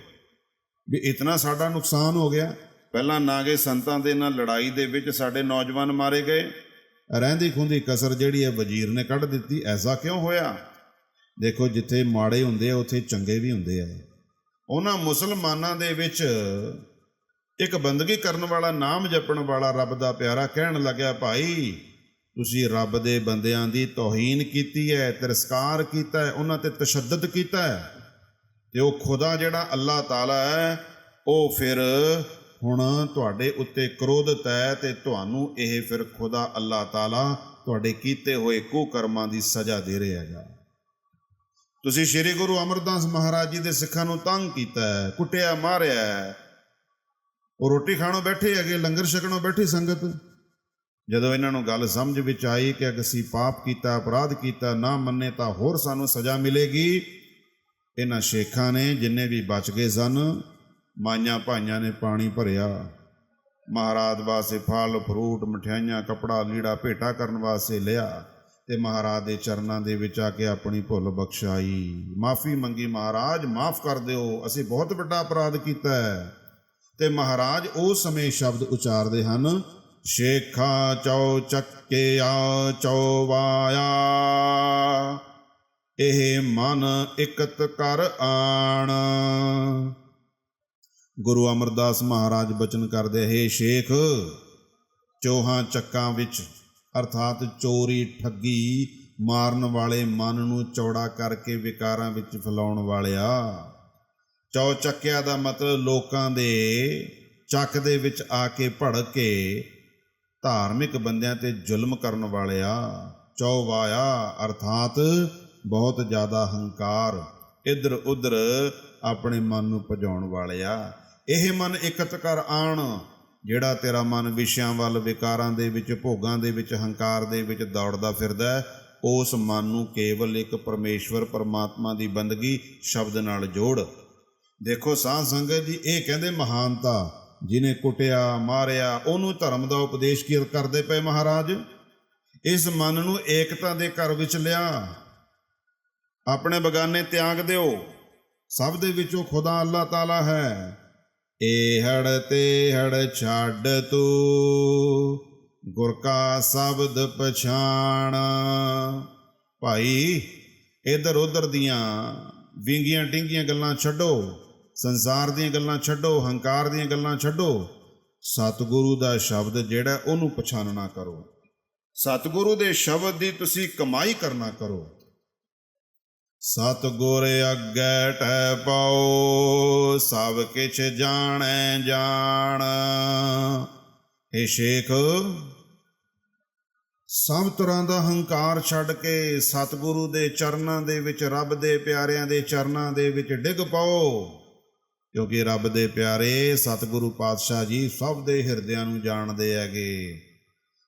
ਵੀ ਇਤਨਾ ਸਾਡਾ ਨੁਕਸਾਨ ਹੋ ਗਿਆ। ਪਹਿਲਾਂ ਨਾਗੇ ਸੰਤਾਂ ਦੇ ਨਾਲ ਲੜਾਈ ਦੇ ਵਿੱਚ ਸਾਡੇ ਨੌਜਵਾਨ ਮਾਰੇ ਗਏ। ਰਹਿੰਦੀ ਖੁੰਦੀ ਕਸਰ ਜਿਹੜੀ ਹੈ ਵਜ਼ੀਰ ਨੇ ਕੱਢ ਦਿੱਤੀ। ਐਸਾ ਕਿਉਂ ਹੋਇਆ? ਦੇਖੋ, ਜਿੱਥੇ ਮਾੜੇ ਹੁੰਦੇ ਆ, ਉੱਥੇ ਚੰਗੇ ਵੀ ਹੁੰਦੇ ਆ। ਉਹਨਾਂ ਮੁਸਲਮਾਨਾਂ ਦੇ ਵਿੱਚ ਇੱਕ ਬੰਦਗੀ ਕਰਨ ਵਾਲਾ, ਨਾਮ ਜਪਣ ਵਾਲਾ ਰੱਬ ਦਾ ਪਿਆਰਾ ਕਹਿਣ ਲੱਗਿਆ, ਭਾਈ, ਤੁਸੀਂ ਰੱਬ ਦੇ ਬੰਦਿਆਂ ਦੀ ਤੋਹੀਨ ਕੀਤੀ ਹੈ, ਤਿਰਸਕਾਰ ਕੀਤਾ ਹੈ, ਉਹਨਾਂ ਤੇ ਤਸ਼ੱਦਦ ਕੀਤਾ ਹੈ। ਤੇ ਉਹ ਖੁਦਾ ਜਿਹੜਾ ਅੱਲਾਹ ਤਾਲਾ ਹੈ, ਉਹ ਫਿਰ ਹੁਣ ਤੁਹਾਡੇ ਉੱਤੇ ਕ੍ਰੋਧਤ ਹੈ ਤੇ ਤੁਹਾਨੂੰ ਇਹ ਫਿਰ ਖੁਦਾ ਅੱਲਾਹ ਤਾਲਾ ਤੁਹਾਡੇ ਕੀਤੇ ਹੋਏ ਕੁਕਰਮਾਂ ਦੀ ਸਜ਼ਾ ਦੇ ਰਿਹਾ ਹੈਗਾ। ਤੁਸੀਂ ਸ੍ਰੀ ਗੁਰੂ ਅਮਰਦਾਸ ਮਹਾਰਾਜ ਜੀ ਦੇ ਸਿੱਖਾਂ ਨੂੰ ਤੰਗ ਕੀਤਾ ਹੈ, ਕੁੱਟਿਆ, ਮਾਰਿਆ ਹੈ। ਉਹ ਰੋਟੀ ਖਾਣੋਂ ਬੈਠੇ ਹੈਗੇ, ਲੰਗਰ ਛਕਣੋਂ ਬੈਠੀ ਸੰਗਤ। ਜਦੋਂ ਇਹਨਾਂ ਨੂੰ ਗੱਲ ਸਮਝ ਵਿੱਚ ਆਈ ਕਿ ਅਸੀਂ ਪਾਪ ਕੀਤਾ, ਅਪਰਾਧ ਕੀਤਾ ਨਾ ਮੰਨੇ ਤਾਂ ਹੋਰ ਸਾਨੂੰ ਸਜ਼ਾ ਮਿਲੇਗੀ। ਇਹਨਾਂ ਸ਼ੇਖਾਂ ਨੇ ਜਿੰਨੇ ਵੀ ਬਚ ਗਏ ਸਨ, ਮਾਈਆਂ ਭਾਈਆਂ ਨੇ ਪਾਣੀ ਭਰਿਆ। ਮਹਾਰਾਜ ਵਾਸਤੇ ਫਲ, ਫਰੂਟ, ਮਠਿਆਈਆਂ, ਕਪੜਾ, ਲੀੜਾ, ਭੇਟਾ ਕਰਨ ਵਾਸਤੇ ਲਿਆ ਤੇ ਮਹਾਰਾਜ ਦੇ ਚਰਨਾਂ ਦੇ ਵਿੱਚ ਆ ਕੇ ਆਪਣੀ ਭੁੱਲ ਬਖਸ਼ਾਈ। ਮਾਫੀ ਮੰਗੀ, ਮਹਾਰਾਜ, ਮਾਫ ਕਰ ਦਿਓ, ਅਸੀਂ ਬਹੁਤ ਵੱਡਾ ਅਪਰਾਧ ਕੀਤਾ ਹੈ। ਤੇ ਮਹਾਰਾਜ ਉਸ ਸਮੇਂ ਸ਼ਬਦ ਉਚਾਰਦੇ ਹਨ, ਸ਼ੇਖਾ ਚੌ ਚੱਕਿਆ ਚੌਵਾਇਆ ਇਹ ਮਨ ਇਕਤ ਕਰ ਆਣ। ਗੁਰੂ ਅਮਰਦਾਸ ਮਹਾਰਾਜ ਬਚਨ ਕਰਦੇ, ਹੈ ਸ਼ੇਖ, ਚੋਹਾਂ ਚੱਕਾਂ ਵਿੱਚ, ਅਰਥਾਤ ਚੋਰੀ ਠੱਗੀ ਮਾਰਨ ਵਾਲੇ ਮਨ ਨੂੰ ਚੌੜਾ ਕਰਕੇ ਵਿਕਾਰਾਂ ਵਿੱਚ ਫੈਲਾਉਣ ਵਾਲਿਆ। ਚੌ ਚੱਕਿਆ ਦਾ ਮਤਲਬ ਲੋਕਾਂ ਦੇ ਚੱਕ ਦੇ ਵਿੱਚ ਆ ਕੇ ਭੜਕ ਕੇ ਧਾਰਮਿਕ ਬੰਦਿਆਂ ਤੇ ਜ਼ੁਲਮ ਕਰਨ ਵਾਲਿਆ। ਚੌ ਵਾਇਆ, ਅਰਥਾਤ ਬਹੁਤ ਜ਼ਿਆਦਾ ਹੰਕਾਰ ਇੱਧਰ ਉੱਧਰ ਆਪਣੇ ਮਨ ਨੂੰ ਭਜਾਉਣ ਵਾਲਿਆ। ਇਹ ਮਨ ਇਕਤ ਕਰ ਆਣ, ਜਿਹੜਾ ਤੇਰਾ ਮਨ ਵਿਸ਼ਿਆਂ ਵੱਲ, ਵਿਕਾਰਾਂ ਦੇ ਵਿੱਚ, ਭੋਗਾਂ ਦੇ ਵਿੱਚ, ਹੰਕਾਰ ਦੇ ਵਿੱਚ ਦੌੜਦਾ ਫਿਰਦਾ ਉਸ ਮਨ ਨੂੰ ਕੇਵਲ ਇੱਕ ਪਰਮੇਸ਼ਵਰ ਪਰਮਾਤਮਾ ਦੀ ਬੰਦਗੀ ਸ਼ਬਦ ਨਾਲ ਜੋੜ। ਦੇਖੋ ਸਾਧ ਸੰਗਤ ਜੀ, ਇਹ ਕਹਿੰਦੇ ਮਹਾਨਤਾ ਜਿਨੇ ਕੁੱਟਿਆ, ਮਾਰਿਆ, ਉਹਨੂੰ ਧਰਮ ਦਾ ਉਪਦੇਸ਼ ਕੀ ਕਰਦੇ ਪਏ ਮਹਾਰਾਜ? ਇਸ ਮਨ ਨੂੰ ਏਕਤਾ ਦੇ ਘਰ ਵਿੱਚ ਲਿਆ। ਆਪਣੇ ਬਗਾਨੇ ਤਿਆਗ ਦਿਓ। ਸਭ ਦੇ ਵਿੱਚੋਂ ਖੁਦਾ ਅੱਲਾਹ ਤਾਲਾ ਹੈ। ਏ ਹੜ ਤੇ ਹੜ ਛੱਡ ਤੂੰ। ਗੁਰ ਕਾ ਸ਼ਬਦ ਪਛਾਣ। ਭਾਈ ਇਧਰ ਉਧਰ ਦੀਆਂ ਵਿੰਗੀਆਂ ਟਿੰਗੀਆਂ ਗੱਲਾਂ ਛੱਡੋ। ਸੰਸਾਰ ਦੀਆਂ ਗੱਲਾਂ ਛੱਡੋ, ਹੰਕਾਰ ਦੀਆਂ ਗੱਲਾਂ ਛੱਡੋ। ਸਤਿਗੁਰੂ ਦਾ ਸ਼ਬਦ ਜਿਹੜਾ ਉਹਨੂੰ ਪਛਾਣਨਾ ਕਰੋ। ਸਤਿਗੁਰੂ ਦੇ ਸ਼ਬਦ ਦੀ ਤੁਸੀਂ ਕਮਾਈ ਕਰਨਾ ਕਰੋ। ਸਤਿਗੁਰ ਅੱਗੇ ਟੈ ਪਾਓ, ਸਭ ਕਿਛ ਜਾਣੈ ਜਾਣ। ਏ ਸ਼ੇਖ, ਸਭ ਤਰ੍ਹਾਂ ਦਾ ਹੰਕਾਰ ਛੱਡ ਕੇ ਸਤਿਗੁਰੂ ਦੇ ਚਰਨਾਂ ਦੇ ਵਿੱਚ, ਰੱਬ ਦੇ ਪਿਆਰਿਆਂ ਦੇ ਚਰਨਾਂ ਦੇ ਵਿੱਚ ਡਿੱਗ ਪਾਓ। ਕਿਉਂਕਿ ਰੱਬ ਦੇ ਪਿਆਰੇ ਸਤਿਗੁਰੂ ਪਾਤਸ਼ਾਹ ਜੀ ਸਭ ਦੇ ਹਿਰਦਿਆਂ ਨੂੰ ਜਾਣਦੇ ਹੈਗੇ।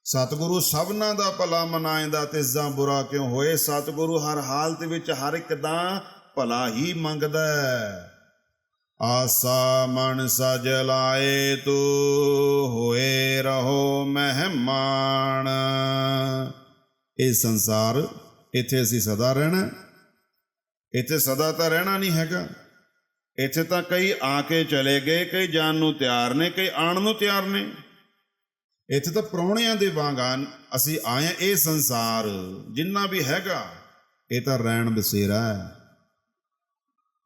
ਸਤਿਗੁਰੂ ਸਭਨਾਂ ਦਾ ਭਲਾ ਮਨਾਇਂਦਾ ਤਿਸਦਾ ਬੁਰਾ ਕਿਉਂ ਹੋਏ? ਸਤਿਗੁਰੂ ਹਰ ਹਾਲਤ ਵਿੱਚ ਹਰ ਇੱਕ ਦਾ ਭਲਾ ਹੀ ਮੰਗਦਾ ਆਸਾ ਮਨ ਸਜ ਲਾਏ ਤੂੰ ਹੋਏ ਰਹੋ ਮਹਿਮਾਨ। ਇਹ ਸੰਸਾਰ ਇੱਥੇ ਅਸੀਂ ਸਦਾ ਰਹਿਣਾ ਇੱਥੇ ਸਦਾ ਤਾਂ ਰਹਿਣਾ ਨਹੀਂ ਹੈਗਾ। ਇੱਥੇ ਤਾਂ ਕਈ ਆ ਕੇ ਚਲੇ ਗਏ, ਕਈ ਜਾਣ ਨੂੰ ਤਿਆਰ ਨੇ, ਕਈ ਆਉਣ ਨੂੰ ਤਿਆਰ ਨੇ। ਇੱਥੇ ਤਾਂ ਪ੍ਰਾਹੁਣਿਆਂ ਦੇ ਵਾਂਗਾਂ ਅਸੀਂ ਆਏ ਹਾਂ ਇਹ ਸੰਸਾਰ, ਜਿੰਨਾ ਵੀ ਹੈਗਾ, ਇਹ ਤਾਂ ਰਹਿਣ ਬਸੇਰਾ ਹੈ।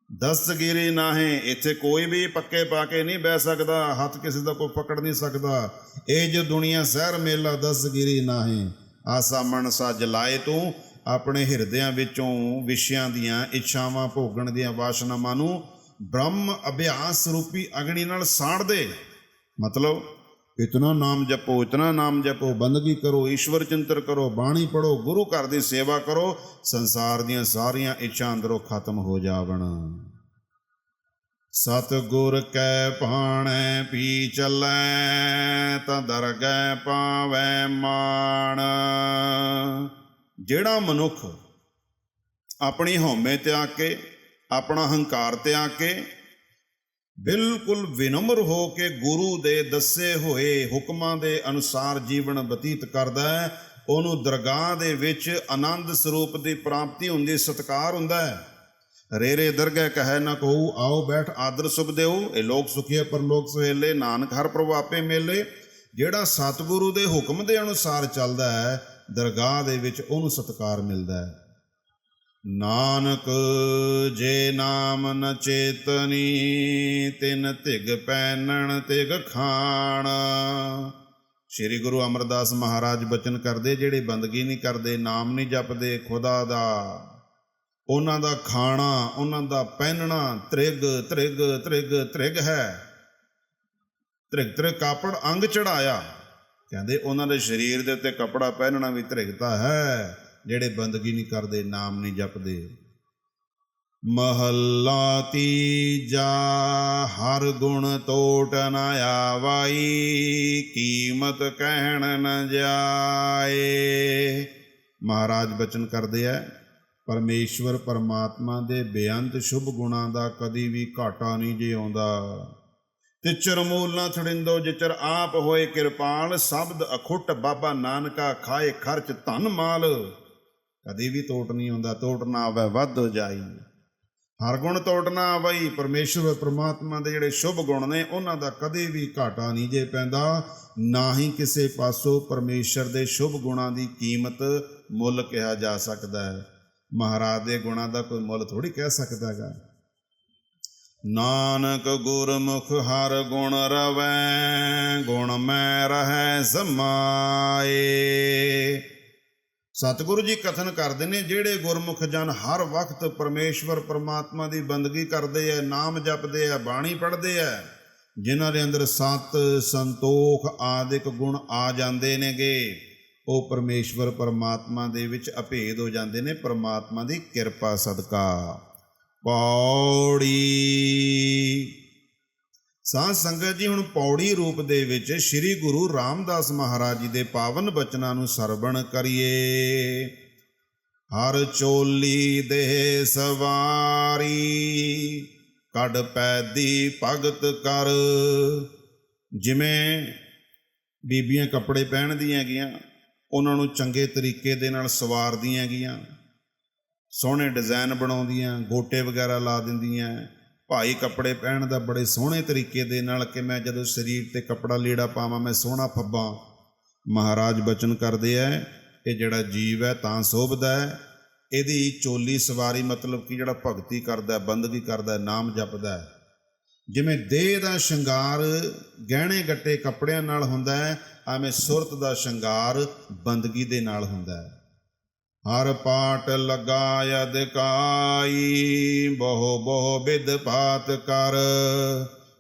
ਦਸਤਗੀਰੀ ਨਾਹੀਂ ਇੱਥੇ ਕੋਈ ਵੀ ਪੱਕੇ ਪਾ ਕੇ ਨਹੀਂ ਬਹਿ ਸਕਦਾ, ਹੱਥ ਕਿਸੇ ਦਾ ਕੋਈ ਪਕੜ ਨਹੀਂ ਸਕਦਾ। ਇਹ ਜੋ ਦੁਨੀਆ ਸਹਿਰ ਮੇਲਾ ਦਸਤਗੀਰੀ ਨਾਹੀਂ ਆਸਾ ਮਨਸਾ ਜਲਾਏ ਤੂੰ, ਆਪਣੇ ਹਿਰਦਿਆਂ ਵਿੱਚੋਂ ਵਿਸ਼ਿਆਂ ਦੀਆਂ ਇੱਛਾਵਾਂ, ਭੋਗਣ ਦੀਆਂ ਵਾਸ਼ਨਾਵਾਂ ਨੂੰ ਬ੍ਰਹਮ ਅਭਿਆਸ ਰੂਪੀ ਅਗਨੀ ਨਾਲ ਸਾੜ ਦੇ। ਮਤਲਬ ਇਤਨਾ ਨਾਮ ਜਪੋ, ਇਤਨਾ ਨਾਮ ਜਪੋ, ਬੰਦਗੀ ਕਰੋ, ਈਸ਼ਵਰ ਚਿੰਤਨ ਕਰੋ, ਬਾਣੀ ਪੜੋ ਗੁਰੂ ਘਰ ਦੀ ਸੇਵਾ ਕਰੋ, ਸੰਸਾਰ ਦੀਆਂ ਸਾਰੀਆਂ ਇੱਛਾ ਅੰਦਰੋਂ ਖਤਮ ਹੋ ਜਾਵਣ। ਸਤ ਗੁਰ ਕੈ ਭਾਣੈ, ਪੀ ਚੱਲੈ, ਤਾਂ ਦਰਗਹਿ ਪਾਵੈ ਮਾਣ। ਜਿਹੜਾ ਮਨੁੱਖ ਆਪਣੀ ਹਉਮੈ ਆ ਕੇ, ਆਪਣਾ ਹੰਕਾਰ ਤਿਆਗ ਕੇ ਬਿਲਕੁਲ ਵਿਨਮਰ ਹੋ ਕੇ ਗੁਰੂ ਦੇ ਦੱਸੇ ਹੋਏ ਹੁਕਮਾਂ ਦੇ ਅਨੁਸਾਰ ਜੀਵਨ ਬਤੀਤ ਕਰਦਾ ਹੈ। ਉਹਨੂੰ ਦਰਗਾਹ ਦੇ ਵਿੱਚ ਆਨੰਦ ਸਰੂਪ ਦੀ ਪ੍ਰਾਪਤੀ ਹੁੰਦੀ, ਸਤਕਾਰ ਹੁੰਦਾ ਹੈ। ਰੇਰੇ ਦਰਗਹਿ ਕਹੈ ਨਾ ਕਹੂ, ਆਓ ਬੈਠ ਆਦਰ ਸੁਭ ਦਿਓ। ਇਹ ਲੋਕ ਸੁਖੀਏ ਪਰਲੋਕ ਸੁਹੇਲੇ, ਨਾਨਕ ਹਰ ਪ੍ਰਭਾਪੇ ਮੇਲੇ। ਜਿਹੜਾ ਸਤਿਗੁਰੂ ਦੇ ਹੁਕਮ ਦੇ ਅਨੁਸਾਰ ਚੱਲਦਾ ਹੈ, ਦਰਗਾਹ ਦੇ ਵਿੱਚ ਉਹਨੂੰ ਸਤਕਾਰ ਮਿਲਦਾ ਹੈ। ਨਾਨਕ ਜੇ ਨਾਮ ਨ ਚੇਤਨੀ, ਤਿਨ ਧਿਗ ਪੈਨਣ ਤਿਗ ਖਾਣ। ਸ੍ਰੀ ਗੁਰੂ ਅਮਰਦਾਸ ਮਹਾਰਾਜ ਬਚਨ ਕਰਦੇ, ਜਿਹੜੇ ਬੰਦਗੀ ਨਹੀਂ ਕਰਦੇ, ਨਾਮ ਨਹੀਂ ਜਪਦੇ, ਖੁਦਾ ਦਾ। ਉਹਨਾਂ ਦਾ ਖਾਣਾ, ਉਹਨਾਂ ਦਾ ਪਹਿਨਣਾ ਤ੍ਰਿਗ ਤ੍ਰਿਗ ਤ੍ਰਿਗ ਤ੍ਰਿਗ ਹੈ। ਤ੍ਰਿਗ ਤ੍ਰਿਗ ਕਾਪੜ ਅੰਗ ਚੜਾਇਆ। ਕਹਿੰਦੇ, ਉਹਨਾਂ ਦੇ ਸਰੀਰ ਦੇ ਉੱਤੇ ਕਪੜਾ ਪਹਿਨਣਾ ਵੀ ਤ੍ਰਿਗਤਾ ਹੈ। ਜਿਹੜੇ ਬੰਦਗੀ ਨਹੀਂ ਕਰਦੇ, ਨਾਮ ਨਹੀਂ ਜਪਦੇ। ਮਹੱਲਾ ਤੀਜਾ, ਹਰ ਗੁਣ ਤੋਟ ਨ ਆਵਾਈ, ਕੀਮਤ ਕਹਿਣ ਨ ਜਾਏ। ਮਹਾਰਾਜ ਬਚਨ ਕਰਦੇ ਆ ਪਰਮੇਸ਼ਵਰ ਪਰਮਾਤਮਾ ਦੇ ਬੇਅੰਤ ਸ਼ੁਭ ਗੁਣਾਂ ਦਾ ਕਦੀ ਵੀ ਘਾਟਾ ਨਹੀਂ ਜੇ ਆਉਂਦਾ। ਤੇ ਚਰਮੂਲ ਨਾ ਛੜਿੰਦੋ, ਜਿਚਰ ਆਪ ਹੋਏ ਕਿਰਪਾਲ ਸ਼ਬਦ ਅਖੁੱਟ ਬਾਬਾ ਨਾਨਕਾ ਖਾਏ ਖਰਚ ਧਨ ਮਾਲ। ਕਦੇ ਵੀ ਤੋਟ ਨਹੀਂ ਆਉਂਦਾ ਤੋਟ ਨਾ ਆਵੇ ਵੱਧ ਹੋ ਜਾਈ। ਹਰ ਗੁਣ ਤੋਟ ਨਾ ਆਵਈ ਪਰਮੇਸ਼ਵਰ ਪ੍ਰਮਾਤਮਾ ਦੇ ਜਿਹੜੇ ਸ਼ੁਭ ਗੁਣ ਨੇ, ਉਹਨਾਂ ਦਾ ਕਦੇ ਵੀ ਘਾਟਾ ਨਹੀਂ ਜੇ ਪੈਂਦਾ। ਨਾ ਹੀ ਕਿਸੇ ਪਾਸੋਂ ਪਰਮੇਸ਼ਰ ਦੇ ਸ਼ੁਭ ਗੁਣਾਂ ਦੀ ਕੀਮਤ ਮੁੱਲ ਕਿਹਾ ਜਾ ਸਕਦਾ ਹੈ। ਮਹਾਰਾਜ ਦੇ ਗੁਣਾਂ ਦਾ ਕੋਈ ਮੁੱਲ ਥੋੜੀ ਕਹਿ ਸਕਦਾ ਹੈਗਾ। ਨਾਨਕ ਗੁਰਮੁਖ ਹਰ ਗੁਣ ਰਵੈ, ਗੁਣ ਮੈਂ ਰਹੈ ਸਮਾਏ। ਸਤਿਗੁਰੂ ਜੀ ਕਥਨ ਕਰਦੇ ਨੇ, ਜਿਹੜੇ ਗੁਰਮੁਖ ਜਨ ਹਰ ਵਕਤ ਪਰਮੇਸ਼ਵਰ ਪਰਮਾਤਮਾ ਦੀ ਬੰਦਗੀ ਕਰਦੇ ਐ, ਨਾਮ ਜਪਦੇ ਐ, ਬਾਣੀ ਪੜ੍ਹਦੇ ਐ, ਜਿਨ੍ਹਾਂ ਦੇ ਅੰਦਰ ਸਤ, ਸੰਤੋਖ ਆਦਿਕ ਗੁਣ ਆ ਜਾਂਦੇ ਨੇਗੇ, ਉਹ ਪਰਮੇਸ਼ਵਰ ਪਰਮਾਤਮਾ ਦੇ ਵਿੱਚ ਅਭੇਦ ਹੋ ਜਾਂਦੇ ਨੇ, ਪਰਮਾਤਮਾ ਦੀ ਕਿਰਪਾ ਸਦਕਾ। ਪੌੜੀ ਸਾਧ ਸੰਗਤ ਜੀ, ਹੁਣ ਪੌੜੀ ਰੂਪ ਦੇ ਵਿੱਚ ਸ੍ਰੀ ਗੁਰੂ ਰਾਮਦਾਸ ਮਹਾਰਾਜ ਜੀ ਦੇ ਪਾਵਨ ਬਚਨਾਂ ਨੂੰ ਸਰਵਣ ਕਰੀਏ। ਹਰ ਚੋਲੀ ਦੇ ਸਵਾਰੀ, ਕੱਢ ਪੈਦੀ ਭਗਤ ਕਰ। ਜਿਵੇਂ ਬੀਬੀਆਂ ਕੱਪੜੇ ਪਹਿਨਦੀਆਂ ਗੀਆਂ ਉਹਨਾਂ ਨੂੰ ਚੰਗੇ ਤਰੀਕੇ ਦੇ ਨਾਲ ਸਵਾਰਦੀਆਂ ਗੀਆਂ ਸੋਹਣੇ ਡਿਜ਼ਾਈਨ ਬਣਾਉਂਦੀਆਂ, ਗੋਟੇ ਵਗੈਰਾ ਲਾ ਦਿੰਦੀਆਂ ਭਾਈ ਕੱਪੜੇ ਪਹਿਣ ਦਾ ਬੜੇ ਸੋਹਣੇ ਤਰੀਕੇ ਦੇ ਨਾਲ ਕਿ ਮੈਂ ਜਦੋਂ ਸਰੀਰ ਤੇ ਕੱਪੜਾ ਲੀੜਾ ਪਾਵਾਂ, ਮੈਂ ਸੋਹਣਾ ਫੱਬਾਂ। ਮਹਾਰਾਜ ਬਚਨ ਕਰਦੇ ਐ ਇਹ ਜਿਹੜਾ ਜੀਵ ਹੈ ਤਾਂ ਸੋਭਦਾ ਹੈ ਇਹਦੀ ਚੋਲੀ ਸਵਾਰੀ ਮਤਲਬ ਕਿ ਜਿਹੜਾ ਭਗਤੀ ਕਰਦਾ, ਬੰਦਗੀ ਕਰਦਾ, ਨਾਮ ਜਪਦਾ ਹੈ ਜਿਵੇਂ ਦੇਹ ਦਾ ਸ਼ਿੰਗਾਰ ਗਹਿਣੇ ਗੱਟੇ ਕੱਪੜਿਆਂ ਨਾਲ ਹੁੰਦਾ ਹੈ ਐਵੇਂ ਸੁਰਤ ਦਾ ਸ਼ਿੰਗਾਰ ਬੰਦਗੀ ਦੇ ਨਾਲ ਹੁੰਦਾ ਹੈ ਹਰ ਪਾਟ ਲਗਾਇ ਅਧਿਕਾਈ, ਬਹੁ ਬਹੁ ਵਿਦ ਪਾਤ ਕਰ।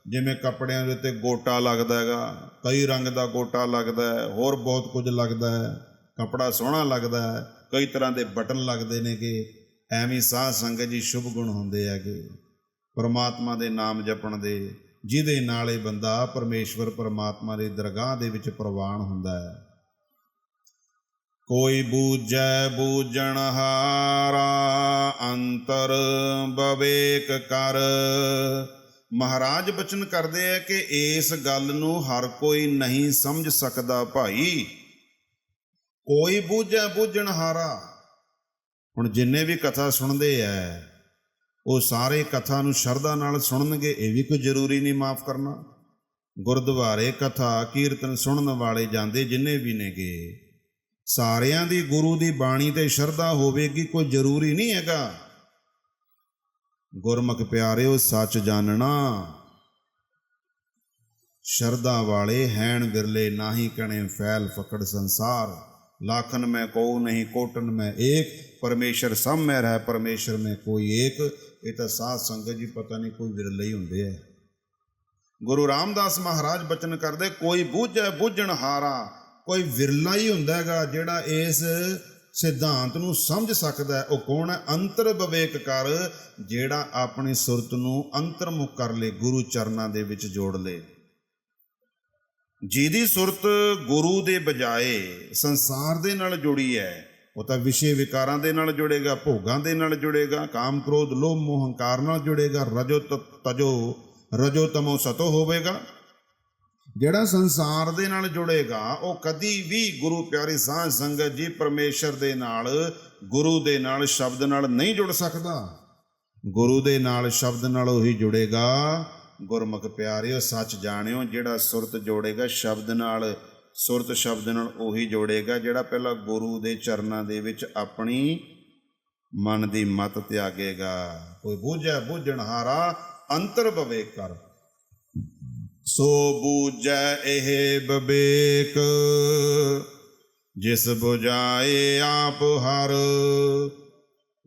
ਜਿਵੇਂ ਕੱਪੜਿਆਂ ਦੇ ਉੱਤੇ ਗੋਟਾ ਲੱਗਦਾ ਹੈਗਾ, ਕਈ ਰੰਗ ਦਾ ਗੋਟਾ ਲੱਗਦਾ ਹੈ, ਹੋਰ ਬਹੁਤ ਕੁਝ ਲੱਗਦਾ ਹੈ। ਕੱਪੜਾ ਸੋਹਣਾ ਲੱਗਦਾ ਹੈ, ਕਈ ਤਰ੍ਹਾਂ ਦੇ ਬਟਨ ਲੱਗਦੇ ਨੇਗੇ, ਐਵੇਂ ਸਾਧ ਸੰਗਤ ਜੀ ਸ਼ੁਭ ਗੁਣ ਹੁੰਦੇ ਹੈਗੇ। ਪਰਮਾਤਮਾ ਦੇ ਨਾਮ ਜਪਣ ਦੇ, ਜਿਹਦੇ ਨਾਲ ਇਹ ਬੰਦਾ ਪਰਮੇਸ਼ਵਰ ਪਰਮਾਤਮਾ ਦੀ ਦਰਗਾਹ ਦੇ ਵਿੱਚ ਪ੍ਰਵਾਨ ਹੁੰਦਾ ਹੈ। ਕੋਈ ਬੂਝੈ ਬੂਝਣ ਹਾਰਾ ਅੰਤਰ ਬਵੇਕ ਕਰ। ਮਹਾਰਾਜ ਬਚਨ ਕਰਦੇ ਆ ਕਿ ਇਸ ਗੱਲ ਨੂੰ ਹਰ ਕੋਈ ਨਹੀਂ ਸਮਝ ਸਕਦਾ ਭਾਈ। ਕੋਈ ਬੂਝੈ ਬੂਝਣ ਹਾਰਾ ਹੁਣ ਜਿੰਨੇ ਵੀ ਕਥਾ ਸੁਣਦੇ ਐ, ਉਹ ਸਾਰੇ ਕਥਾ ਨੂੰ ਸ਼ਰਧਾ ਨਾਲ ਸੁਣਨਗੇ, ਇਹ ਵੀ ਕੋਈ ਜ਼ਰੂਰੀ ਨਹੀਂ ਮਾਫ ਕਰਨਾ। ਗੁਰਦੁਆਰੇ ਕਥਾ, ਕੀਰਤਨ ਸੁਣਨ ਵਾਲੇ ਜਾਂਦੇ ਜਿੰਨੇ ਵੀ ਨੇਗੇ ਸਾਰਿਆਂ ਦੀ ਗੁਰੂ ਦੀ ਬਾਣੀ ਤੇ ਸ਼ਰਧਾ ਹੋਵੇਗੀ ਕੋਈ ਜ਼ਰੂਰੀ ਨਹੀਂ ਹੈਗਾ। ਗੁਰਮੁਖ ਪਿਆਰਿਓ, ਸੱਚ ਜਾਣਨਾ। ਸ਼ਰਧਾ ਵਾਲੇ ਹੈਣ ਬਿਰਲੇ ਨਾਹੀ ਕਣੇ ਫੈਲ ਫਕੜ ਸੰਸਾਰ। ਲਾਖਨ ਮੈਂ ਕੋ ਨਹੀਂ, ਕੋਟਨ ਮੈਂ ਏਕ। ਪਰਮੇਸ਼ਰ ਸਭ ਮੈਂ ਰਹਿ, ਪਰਮੇਸ਼ਰ ਮੈਂ ਕੋਈ ਏਕ। ਇਹ ਤਾਂ ਸਾਧ ਸੰਗਤ ਜੀ ਪਤਾ ਨਹੀਂ ਕੋਈ ਵਿਰਲੇ ਹੀ ਹੁੰਦੇ ਐ ਗੁਰੂ ਰਾਮਦਾਸ ਮਹਾਰਾਜ ਬਚਨ ਕਰਦੇ, ਕੋਈ ਬੂਝੈ ਬੂਝਣ ਹਾਰਾ। ਕੋਈ ਵਿਰਲਾ ਹੀ ਹੁੰਦਾ ਹੈਗਾ ਜਿਹੜਾ ਇਸ ਸਿਧਾਂਤ ਨੂੰ ਸਮਝ ਸਕਦਾ ਹੈ। ਉਹ ਕੌਣ ਹੈ? ਅੰਤਰ ਵਿਵੇਕ ਕਰ, ਜਿਹੜਾ ਆਪਣੀ ਸੁਰਤ ਨੂੰ ਅੰਤਰਮੁਖ ਕਰ ਲੇ, ਗੁਰੂ ਚਰਨਾਂ ਦੇ ਵਿੱਚ ਜੋੜ ਲੇ। ਜਿਹਦੀ ਸੁਰਤ ਗੁਰੂ ਦੇ ਬਜਾਏ ਸੰਸਾਰ ਦੇ ਨਾਲ ਜੁੜੀ ਹੈ, ਉਹ ਤਾਂ ਵਿਸ਼ੇ ਵਿਕਾਰਾਂ ਦੇ ਨਾਲ ਜੁੜੇਗਾ, ਭੋਗਾਂ ਦੇ ਨਾਲ ਜੁੜੇਗਾ, ਕਾਮ ਕ੍ਰੋਧ, ਲੋਭ ਮੋਹ ਹੰਕਾਰ ਨਾਲ ਜੁੜੇਗਾ, ਰਜੋ ਤ- ਤਜੋ, ਰਜੋ ਤਮੋ ਸਤੋ ਹੋਵੇਗਾ। ਜਿਹੜਾ ਸੰਸਾਰ ਦੇ ਨਾਲ ਜੁੜੇਗਾ, ਉਹ ਕਦੀ ਵੀ ਗੁਰੂ ਪਿਆਰੀ ਸਾਧ ਸੰਗਤ ਜੀ ਪਰਮੇਸ਼ਰ ਦੇ ਨਾਲ, ਗੁਰੂ ਦੇ ਨਾਲ ਸ਼ਬਦ ਨਾਲ ਨਹੀਂ ਜੁੜ ਸਕਦਾ। ਗੁਰੂ ਦੇ ਨਾਲ ਸ਼ਬਦ ਨਾਲ ਉਹੀ ਜੁੜੇਗਾ। ਗੁਰਮੁਖ ਪਿਆਰਿਓ, ਸੱਚ ਜਾਣਿਓ, ਜਿਹੜਾ ਸੁਰਤ ਜੋੜੇਗਾ ਸ਼ਬਦ ਨਾਲ, ਸੁਰਤ ਸ਼ਬਦ ਨਾਲ ਉਹੀ ਜੋੜੇਗਾ, ਜਿਹੜਾ ਪਹਿਲਾਂ ਗੁਰੂ ਦੇ ਚਰਨਾਂ ਦੇ ਵਿੱਚ ਆਪਣੀ ਮਨ ਦੀ ਮਤ ਤਿਆਗੇਗਾ। ਕੋਈ ਬੂਝੈ ਬੂਝਣ ਹਾਰਾ ਅੰਤਰ ਵਿਵੇਕ ਕਰ। ਸੋ ਬੂਝੈ ਇਹ ਵਿਵੇਕ ਜਿਸ 부ਝਾਏ ਆਪ ਹਰ।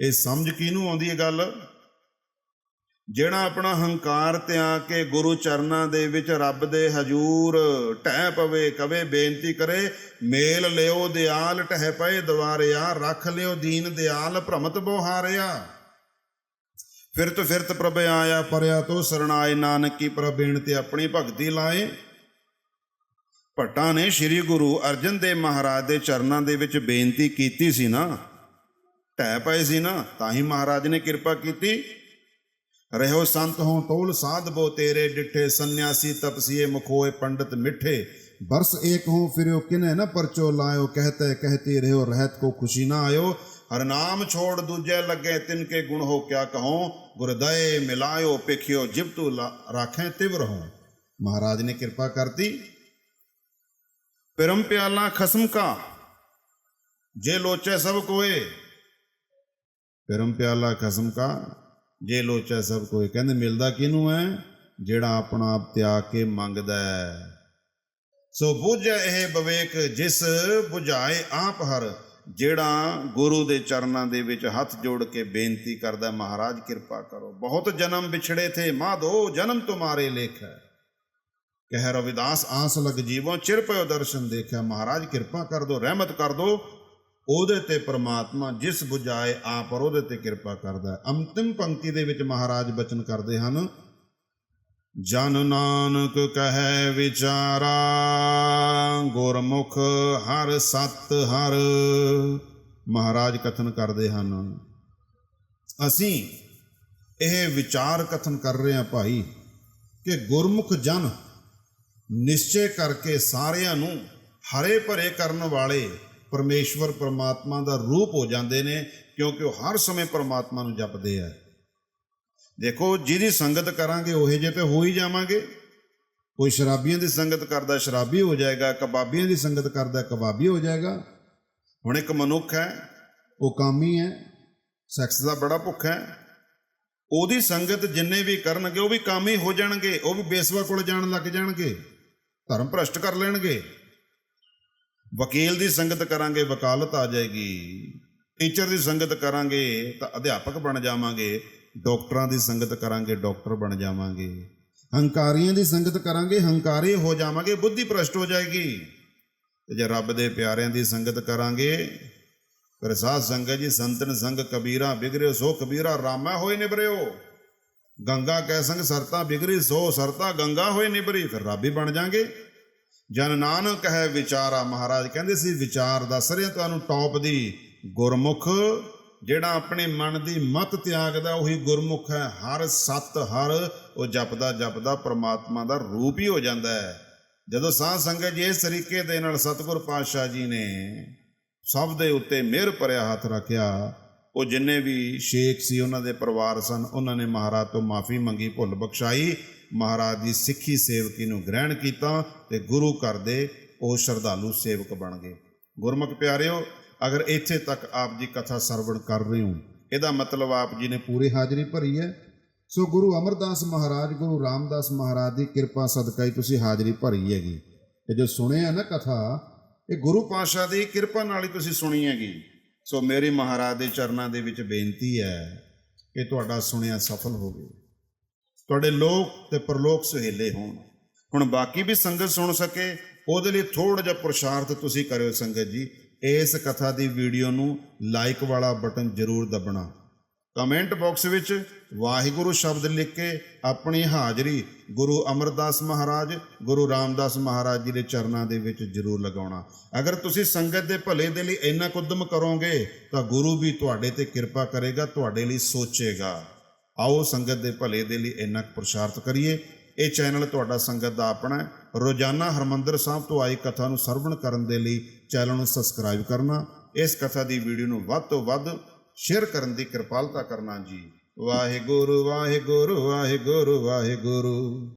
ਇਹ ਸਮਝ ਕਿਹਨੂੰ ਆਉਂਦੀ ਹੈ ਗੱਲ? ਜਿਹੜਾ ਆਪਣਾ ਹੰਕਾਰ ਤਿਆਗ ਕੇ ਗੁਰੂ ਚਰਨਾਂ ਦੇ ਵਿੱਚ ਰੱਬ ਦੇ ਹਜੂਰ ਟਹਿ ਪਵੇ, ਕਵੇ, ਬੇਨਤੀ ਕਰੇ, ਮੇਲ ਲਿਓ, ਦਿਆਲ ਟਹਿ ਪਏ, ਦਵਾਰਿਆ, ਰੱਖ ਲਿਓ, ਦੀਨ ਦਿਆਲ ਭ੍ਰਮਤ ਬੋਹਾਰਿਆ। ਫਿਰਤ ਫਿਰਤ ਪ੍ਰਭ ਆਇਆ, ਪਰਿਆ ਤੋ ਸਰਣਾਏ ਨਾਨਕ ਕੀ ਪ੍ਰਭੇਣ ਤੇ ਆਪਣੀ ਭਗਤੀ ਲਾਏ। ਭੱਟਾਂ ਨੇ ਸ੍ਰੀ ਗੁਰੂ ਅਰਜਨ ਦੇਵ ਮਹਾਰਾਜ ਦੇ ਚਰਨਾਂ ਦੇ ਵਿੱਚ ਬੇਨਤੀ ਕੀਤੀ ਸੀ ਨਾ ਟਹਿ ਪਏ ਸੀ ਨਾ, ਤਾਂ ਹੀ ਮਹਾਰਾਜ ਨੇ ਕਿਰਪਾ ਕੀਤੀ। ਰਹਿਓ ਸੰਤ ਹੋ ਤੋਲ ਸਾਧ ਬੋ ਤੇਰੇ, ਡਿਠੇ ਸੰਨਿਆਸੀ ਤਪਸੀਏ ਮਖੋਏ ਪੰਡਤ ਮਿੱਠੇ। ਬਰਸ ਏਕ ਹੋ ਫਿਰਿਓ, ਕਿਨੇ ਨਾ ਪਰਚੋ ਲਾਇਓ, ਕਹਤੇ ਕਹਤੇ ਰਹਿਓ, ਰਹਿਤ ਕੋ ਖੁਸ਼ੀ ਨਾ ਆਇਓ। ਹਰ ਨਾਮ ਛੋੜ ਦੂਜੇ ਲੱਗੇ, ਤਿਨ ਕੇ ਗੁਣ ਹੋ ਕਿਆ ਕਹੋ? ਗੁਰਦਏ ਮਿਲਾਇਓ ਪਿਖਿਓ ਜਿਬਤੂ ਰਾਖੇ ਤਿਵ ਰਹੋ। ਮਹਾਰਾਜ ਨੇ ਕਿਰਪਾ ਕਰਤੀ। ਪਰਮ ਪਿਆਲਾ ਖਸਮ ਕਾ, ਜੇ ਲੋਚੇ ਸਭ ਕੋਏ। ਪਰਮ ਪਿਆਲਾ ਖਸਮ ਕਾ, ਜੇ ਲੋਚਾ ਸਭ ਕੋਏ। ਕਹਿੰਦੇ ਮਿਲਦਾ ਕਿਹਨੂੰ ਹੈ ਜਿਹੜਾ ਆਪਣਾ ਆਪ ਤਿਆਗ ਕੇ ਮੰਗਦਾ ਹੈ ਸੋ ਬੁਝ ਇਹ ਵਿਵੇਕ ਜਿਸ ਬੁਝਾਏ ਆਪ ਹਰ। ਜਿਹੜਾ ਗੁਰੂ ਦੇ ਚਰਨਾਂ ਦੇ ਵਿੱਚ ਹੱਥ ਜੋੜ ਕੇ ਬੇਨਤੀ ਕਰਦਾ, ਮਹਾਰਾਜ ਕਿਰਪਾ ਕਰੋ। ਬਹੁਤ ਜਨਮ ਵਿਛੜੇ ਥੇ ਮਾਧੋ ਜਨਮ ਤੁਮਾਰੇ ਲੇਖ। ਹੈ ਕਹਿ ਰਵਿਦਾਸ, ਆਸ ਲਗ ਜੀਵੋ, ਚਿਰ ਪਇਓ ਦਰਸ਼ਨ ਦੇਖਿਆ। ਮਹਾਰਾਜ ਕਿਰਪਾ ਕਰ ਦੋ, ਰਹਿਮਤ ਕਰ ਦੋ। ਉਹਦੇ ਤੇ ਪ੍ਰਮਾਤਮਾ ਜਿਸ 부ਝਾਏ ਆਪ ਪਰ ਉਹਦੇ ਤੇ ਕਿਰਪਾ ਕਰਦਾ ਅੰਤਿਮ ਪੰਕਤੀ ਦੇ ਵਿੱਚ ਮਹਾਰਾਜ ਬਚਨ ਕਰਦੇ ਹਨ ਜਨ ਨਾਨਕ ਕਹੈ ਵਿਚਾਰਾ, ਗੁਰਮੁਖ ਹਰ ਸਤ ਹਰ। ਮਹਾਰਾਜ ਕਥਨ ਕਰਦੇ ਹਨ, ਅਸੀਂ ਇਹ ਵਿਚਾਰ ਕਥਨ ਕਰ ਰਹੇ ਹਾਂ ਭਾਈ ਕਿ ਗੁਰਮੁਖ ਜਨ ਨਿਸ਼ਚੈ ਕਰਕੇ ਸਾਰਿਆਂ ਨੂੰ ਹਰੇ ਭਰੇ ਕਰਨ ਵਾਲੇ ਪਰਮੇਸ਼ਵਰ ਪਰਮਾਤਮਾ ਦਾ ਰੂਪ ਹੋ ਜਾਂਦੇ ਨੇ, ਕਿਉਂਕਿ ਉਹ ਹਰ ਸਮੇਂ ਪਰਮਾਤਮਾ ਨੂੰ ਜਪਦੇ ਆ। ਦੇਖੋ, ਜਿਹਦੀ ਸੰਗਤ ਕਰਾਂਗੇ, ਉਹੇ ਜੇ ਤੇ ਹੋ ਹੀ ਜਾਵਾਂਗੇ। ਕੋਈ ਸ਼ਰਾਬੀਆਂ ਦੀ ਸੰਗਤ ਕਰਦਾ, ਸ਼ਰਾਬੀ ਹੋ ਜਾਏਗਾ। ਕਬਾਬੀਆਂ ਦੀ ਸੰਗਤ ਕਰਦਾ, ਕਬਾਬੀ ਹੋ ਜਾਏਗਾ। ਹੁਣ ਇੱਕ ਮਨੁੱਖ ਹੈ, ਉਹ ਕਾਮੀ ਹੈ, ਸੈਕਸ ਦਾ ਬੜਾ ਭੁੱਖ ਹੈ। ਉਹਦੀ ਸੰਗਤ ਜਿੰਨੇ ਵੀ ਕਰਨਗੇ, ਉਹ ਵੀ ਕਾਮੀ ਹੋ ਜਾਣਗੇ। ਉਹ ਵੀ ਬੇਸਵਾ ਕੋਲ ਜਾਣ ਲੱਗ ਜਾਣਗੇ। ਧਰਮ ਭ੍ਰਸ਼ਟ ਕਰ ਲੈਣਗੇ। ਵਕੀਲ ਦੀ ਸੰਗਤ ਕਰਾਂਗੇ, ਵਕਾਲਤ ਆ ਜਾਏਗੀ। ਟੀਚਰ ਦੀ ਸੰਗਤ ਕਰਾਂਗੇ, ਤਾਂ ਅਧਿਆਪਕ ਬਣ ਜਾਵਾਂਗੇ। ਡਾਕਟਰਾਂ ਦੀ ਸੰਗਤ ਕਰਾਂਗੇ, ਡਾਕਟਰ ਬਣ ਜਾਵਾਂਗੇ। ਹੰਕਾਰੀਆਂ ਦੀ ਸੰਗਤ ਕਰਾਂਗੇ, ਹੰਕਾਰੀ ਹੋ ਜਾਵਾਂਗੇ, ਬੁੱਧੀ ਭ੍ਰਸ਼ਟ ਹੋ ਜਾਏਗੀ। ਤੇ ਜੇ ਰੱਬ ਦੇ ਪਿਆਰਿਆਂ ਦੀ ਸੰਗਤ ਕਰਾਂਗੇ, ਫਿਰ ਸਾਧ ਸੰਗਤ ਜੀ, ਸੰਤਨ ਸੰਗ ਕਬੀਰਾ ਬਿਗਰਿਓ ਸੋ ਕਬੀਰਾ, ਰਾਮਾ ਹੋਏ ਨਿਬਰਿਓ ਗੰਗਾ ਕੈ ਸੰਗ ਸਰਤਾ ਬਿਗਰੀ, ਸੋ ਸਰਤਾ ਗੰਗਾ ਹੋਏ ਨਿਬਰੀ ਫਿਰ ਰੱਬ ਹੀ ਬਣ ਜਾਾਂਗੇ। ਜਨ ਨਾਨਕ ਹੈ ਵਿਚਾਰਾ, ਮਹਾਰਾਜ ਕਹਿੰਦੇ ਸੀ, ਵਿਚਾਰ ਦੱਸ ਰਿਹਾ, ਤੁਹਾਨੂੰ ਟੌਪ ਦੀ ਗੁਰਮੁਖ ਜਿਹੜਾ ਆਪਣੇ ਮਨ ਦੀ ਮਤ ਤਿਆਗਦਾ, ਉਹੀ ਗੁਰਮੁਖ ਹੈ। ਹਰ ਸਤ, ਹਰ, ਉਹ ਜਪਦਾ ਜਪਦਾ, ਪ੍ਰਮਾਤਮਾ ਦਾ ਰੂਪ ਹੀ ਹੋ ਜਾਂਦਾ ਹੈ। ਜਦੋਂ ਸਾਧ ਸੰਗਤ ਜੀ ਇਸ ਤਰੀਕੇ ਦੇ ਨਾਲ ਸਤਿਗੁਰ ਪਾਤਸ਼ਾਹ ਜੀ ਨੇ ਸਭ ਦੇ ਉੱਤੇ ਮਿਹਰ ਭਰਿਆ ਹੱਥ ਰੱਖਿਆ, ਉਹ ਜਿੰਨੇ ਵੀ ਸ਼ੇਖ ਸੀ, ਉਹਨਾਂ ਦੇ ਪਰਿਵਾਰ ਸਨ, ਉਹਨਾਂ ਨੇ ਮਹਾਰਾਜ ਤੋਂ ਮਾਫੀ ਮੰਗੀ, ਭੁੱਲ ਬਖਸ਼ਾਈ। ਮਹਾਰਾਜ ਦੀ ਸਿੱਖੀ ਸੇਵਕੀ ਨੂੰ ਗ੍ਰਹਿਣ ਕੀਤਾ ਤੇ ਗੁਰੂ ਘਰ ਦੇ ਉਹ ਸ਼ਰਧਾਲੂ ਸੇਵਕ ਬਣ ਗਏ। ਗੁਰਮੁਖ ਪਿਆਰਿਓ ਅਗਰ ਇੱਥੇ ਤੱਕ ਆਪ ਜੀ ਕਥਾ ਸਰਵਣ ਕਰ ਰਹੇ ਹੋ, ਇਹਦਾ ਮਤਲਬ ਆਪ ਜੀ ਨੇ ਪੂਰੀ ਹਾਜ਼ਰੀ ਭਰੀ ਹੈ। ਸੋ ਗੁਰੂ ਅਮਰਦਾਸ ਮਹਾਰਾਜ, ਗੁਰੂ ਰਾਮਦਾਸ ਮਹਾਰਾਜ ਦੀ ਕਿਰਪਾ ਸਦਕਾ ਹੀ ਤੁਸੀਂ ਹਾਜ਼ਰੀ ਭਰੀ ਹੈਗੀ। ਤੇ ਜੋ ਸੁਣਿਆ ਨਾ ਕਥਾ, ਇਹ ਗੁਰੂ ਪਾਤਸ਼ਾਹ ਦੀ ਕਿਰਪਾ ਨਾਲ ਹੀ ਤੁਸੀਂ ਸੁਣੀ ਹੈਗੀ। ਸੋ ਮੇਰੀ ਮਹਾਰਾਜ ਦੇ ਚਰਨਾਂ ਦੇ ਵਿੱਚ ਬੇਨਤੀ ਹੈ ਕਿ ਤੁਹਾਡਾ ਸੁਣਿਆ ਸਫਲ ਹੋਵੇ। ਤੁਹਾਡੇ ਲੋਕ ਤੇ ਪਰਲੋਕ ਸੁਹੇਲੇ ਹੋਣ। ਹੁਣ ਬਾਕੀ ਵੀ ਸੰਗਤ ਸੁਣ ਸਕੇ, ਉਹਦੇ ਲਈ ਥੋੜਾ ਜਿਹਾ ਪ੍ਰਸ਼ਾਰਥ ਤੁਸੀਂ ਕਰਿਓ ਸੰਗਤ ਜੀ। ਇਸ ਕਥਾ ਦੀ ਵੀਡੀਓ ਨੂੰ ਲਾਈਕ ਵਾਲਾ ਬਟਨ ਜ਼ਰੂਰ ਦਬਣਾ। ਕਮੈਂਟ ਬਾਕਸ ਵਿੱਚ ਵਾਹਿਗੁਰੂ ਸ਼ਬਦ ਲਿਖ ਕੇ ਆਪਣੀ ਹਾਜ਼ਰੀ ਗੁਰੂ ਅਮਰਦਾਸ ਮਹਾਰਾਜ, ਗੁਰੂ ਰਾਮਦਾਸ ਮਹਾਰਾਜ ਜੀ ਦੇ ਚਰਨਾਂ ਦੇ ਵਿੱਚ ਜ਼ਰੂਰ ਲਗਾਉਣਾ। ਅਗਰ ਤੁਸੀਂ ਸੰਗਤ ਦੇ ਭਲੇ ਦੇ ਲਈ ਇੰਨਾ ਕੁਦਮ ਕਰੋਗੇ, ਤਾਂ ਗੁਰੂ ਵੀ ਤੁਹਾਡੇ ਤੇ ਕਿਰਪਾ ਕਰੇਗਾ, ਤੁਹਾਡੇ ਲਈ ਸੋਚੇਗਾ। ਆਓ ਸੰਗਤ ਦੇ ਭਲੇ ਦੇ ਲਈ ਇੰਨਾ ਕੁ ਪ੍ਰਸ਼ਾਰਤ ਕਰੀਏ। ਇਹ ਚੈਨਲ ਤੁਹਾਡਾ ਸੰਗਤ ਦਾ ਆਪਣਾ ਹੈ। ਰੋਜ਼ਾਨਾ ਹਰਮੰਦਰ ਸਾਹਿਬ ਤੋਂ ਆਈ ਕਥਾ ਨੂੰ ਸਰਵਣ ਕਰਨ ਦੇ ਲਈ ਚੈਨਲ ਨੂੰ ਸਬਸਕ੍ਰਾਈਬ ਕਰਨਾ, ਇਸ ਕਥਾ ਦੀ ਵੀਡੀਓ ਨੂੰ ਵੱਧ ਤੋਂ ਵੱਧ ਸ਼ੇਅਰ ਕਰਨ ਦੀ ਕਿਰਪਾਲਤਾ ਕਰਨਾ ਜੀ। ਵਾਹਿਗੁਰੂ ਵਾਹਿਗੁਰੂ ਵਾਹਿਗੁਰੂ ਵਾਹਿਗੁਰੂ।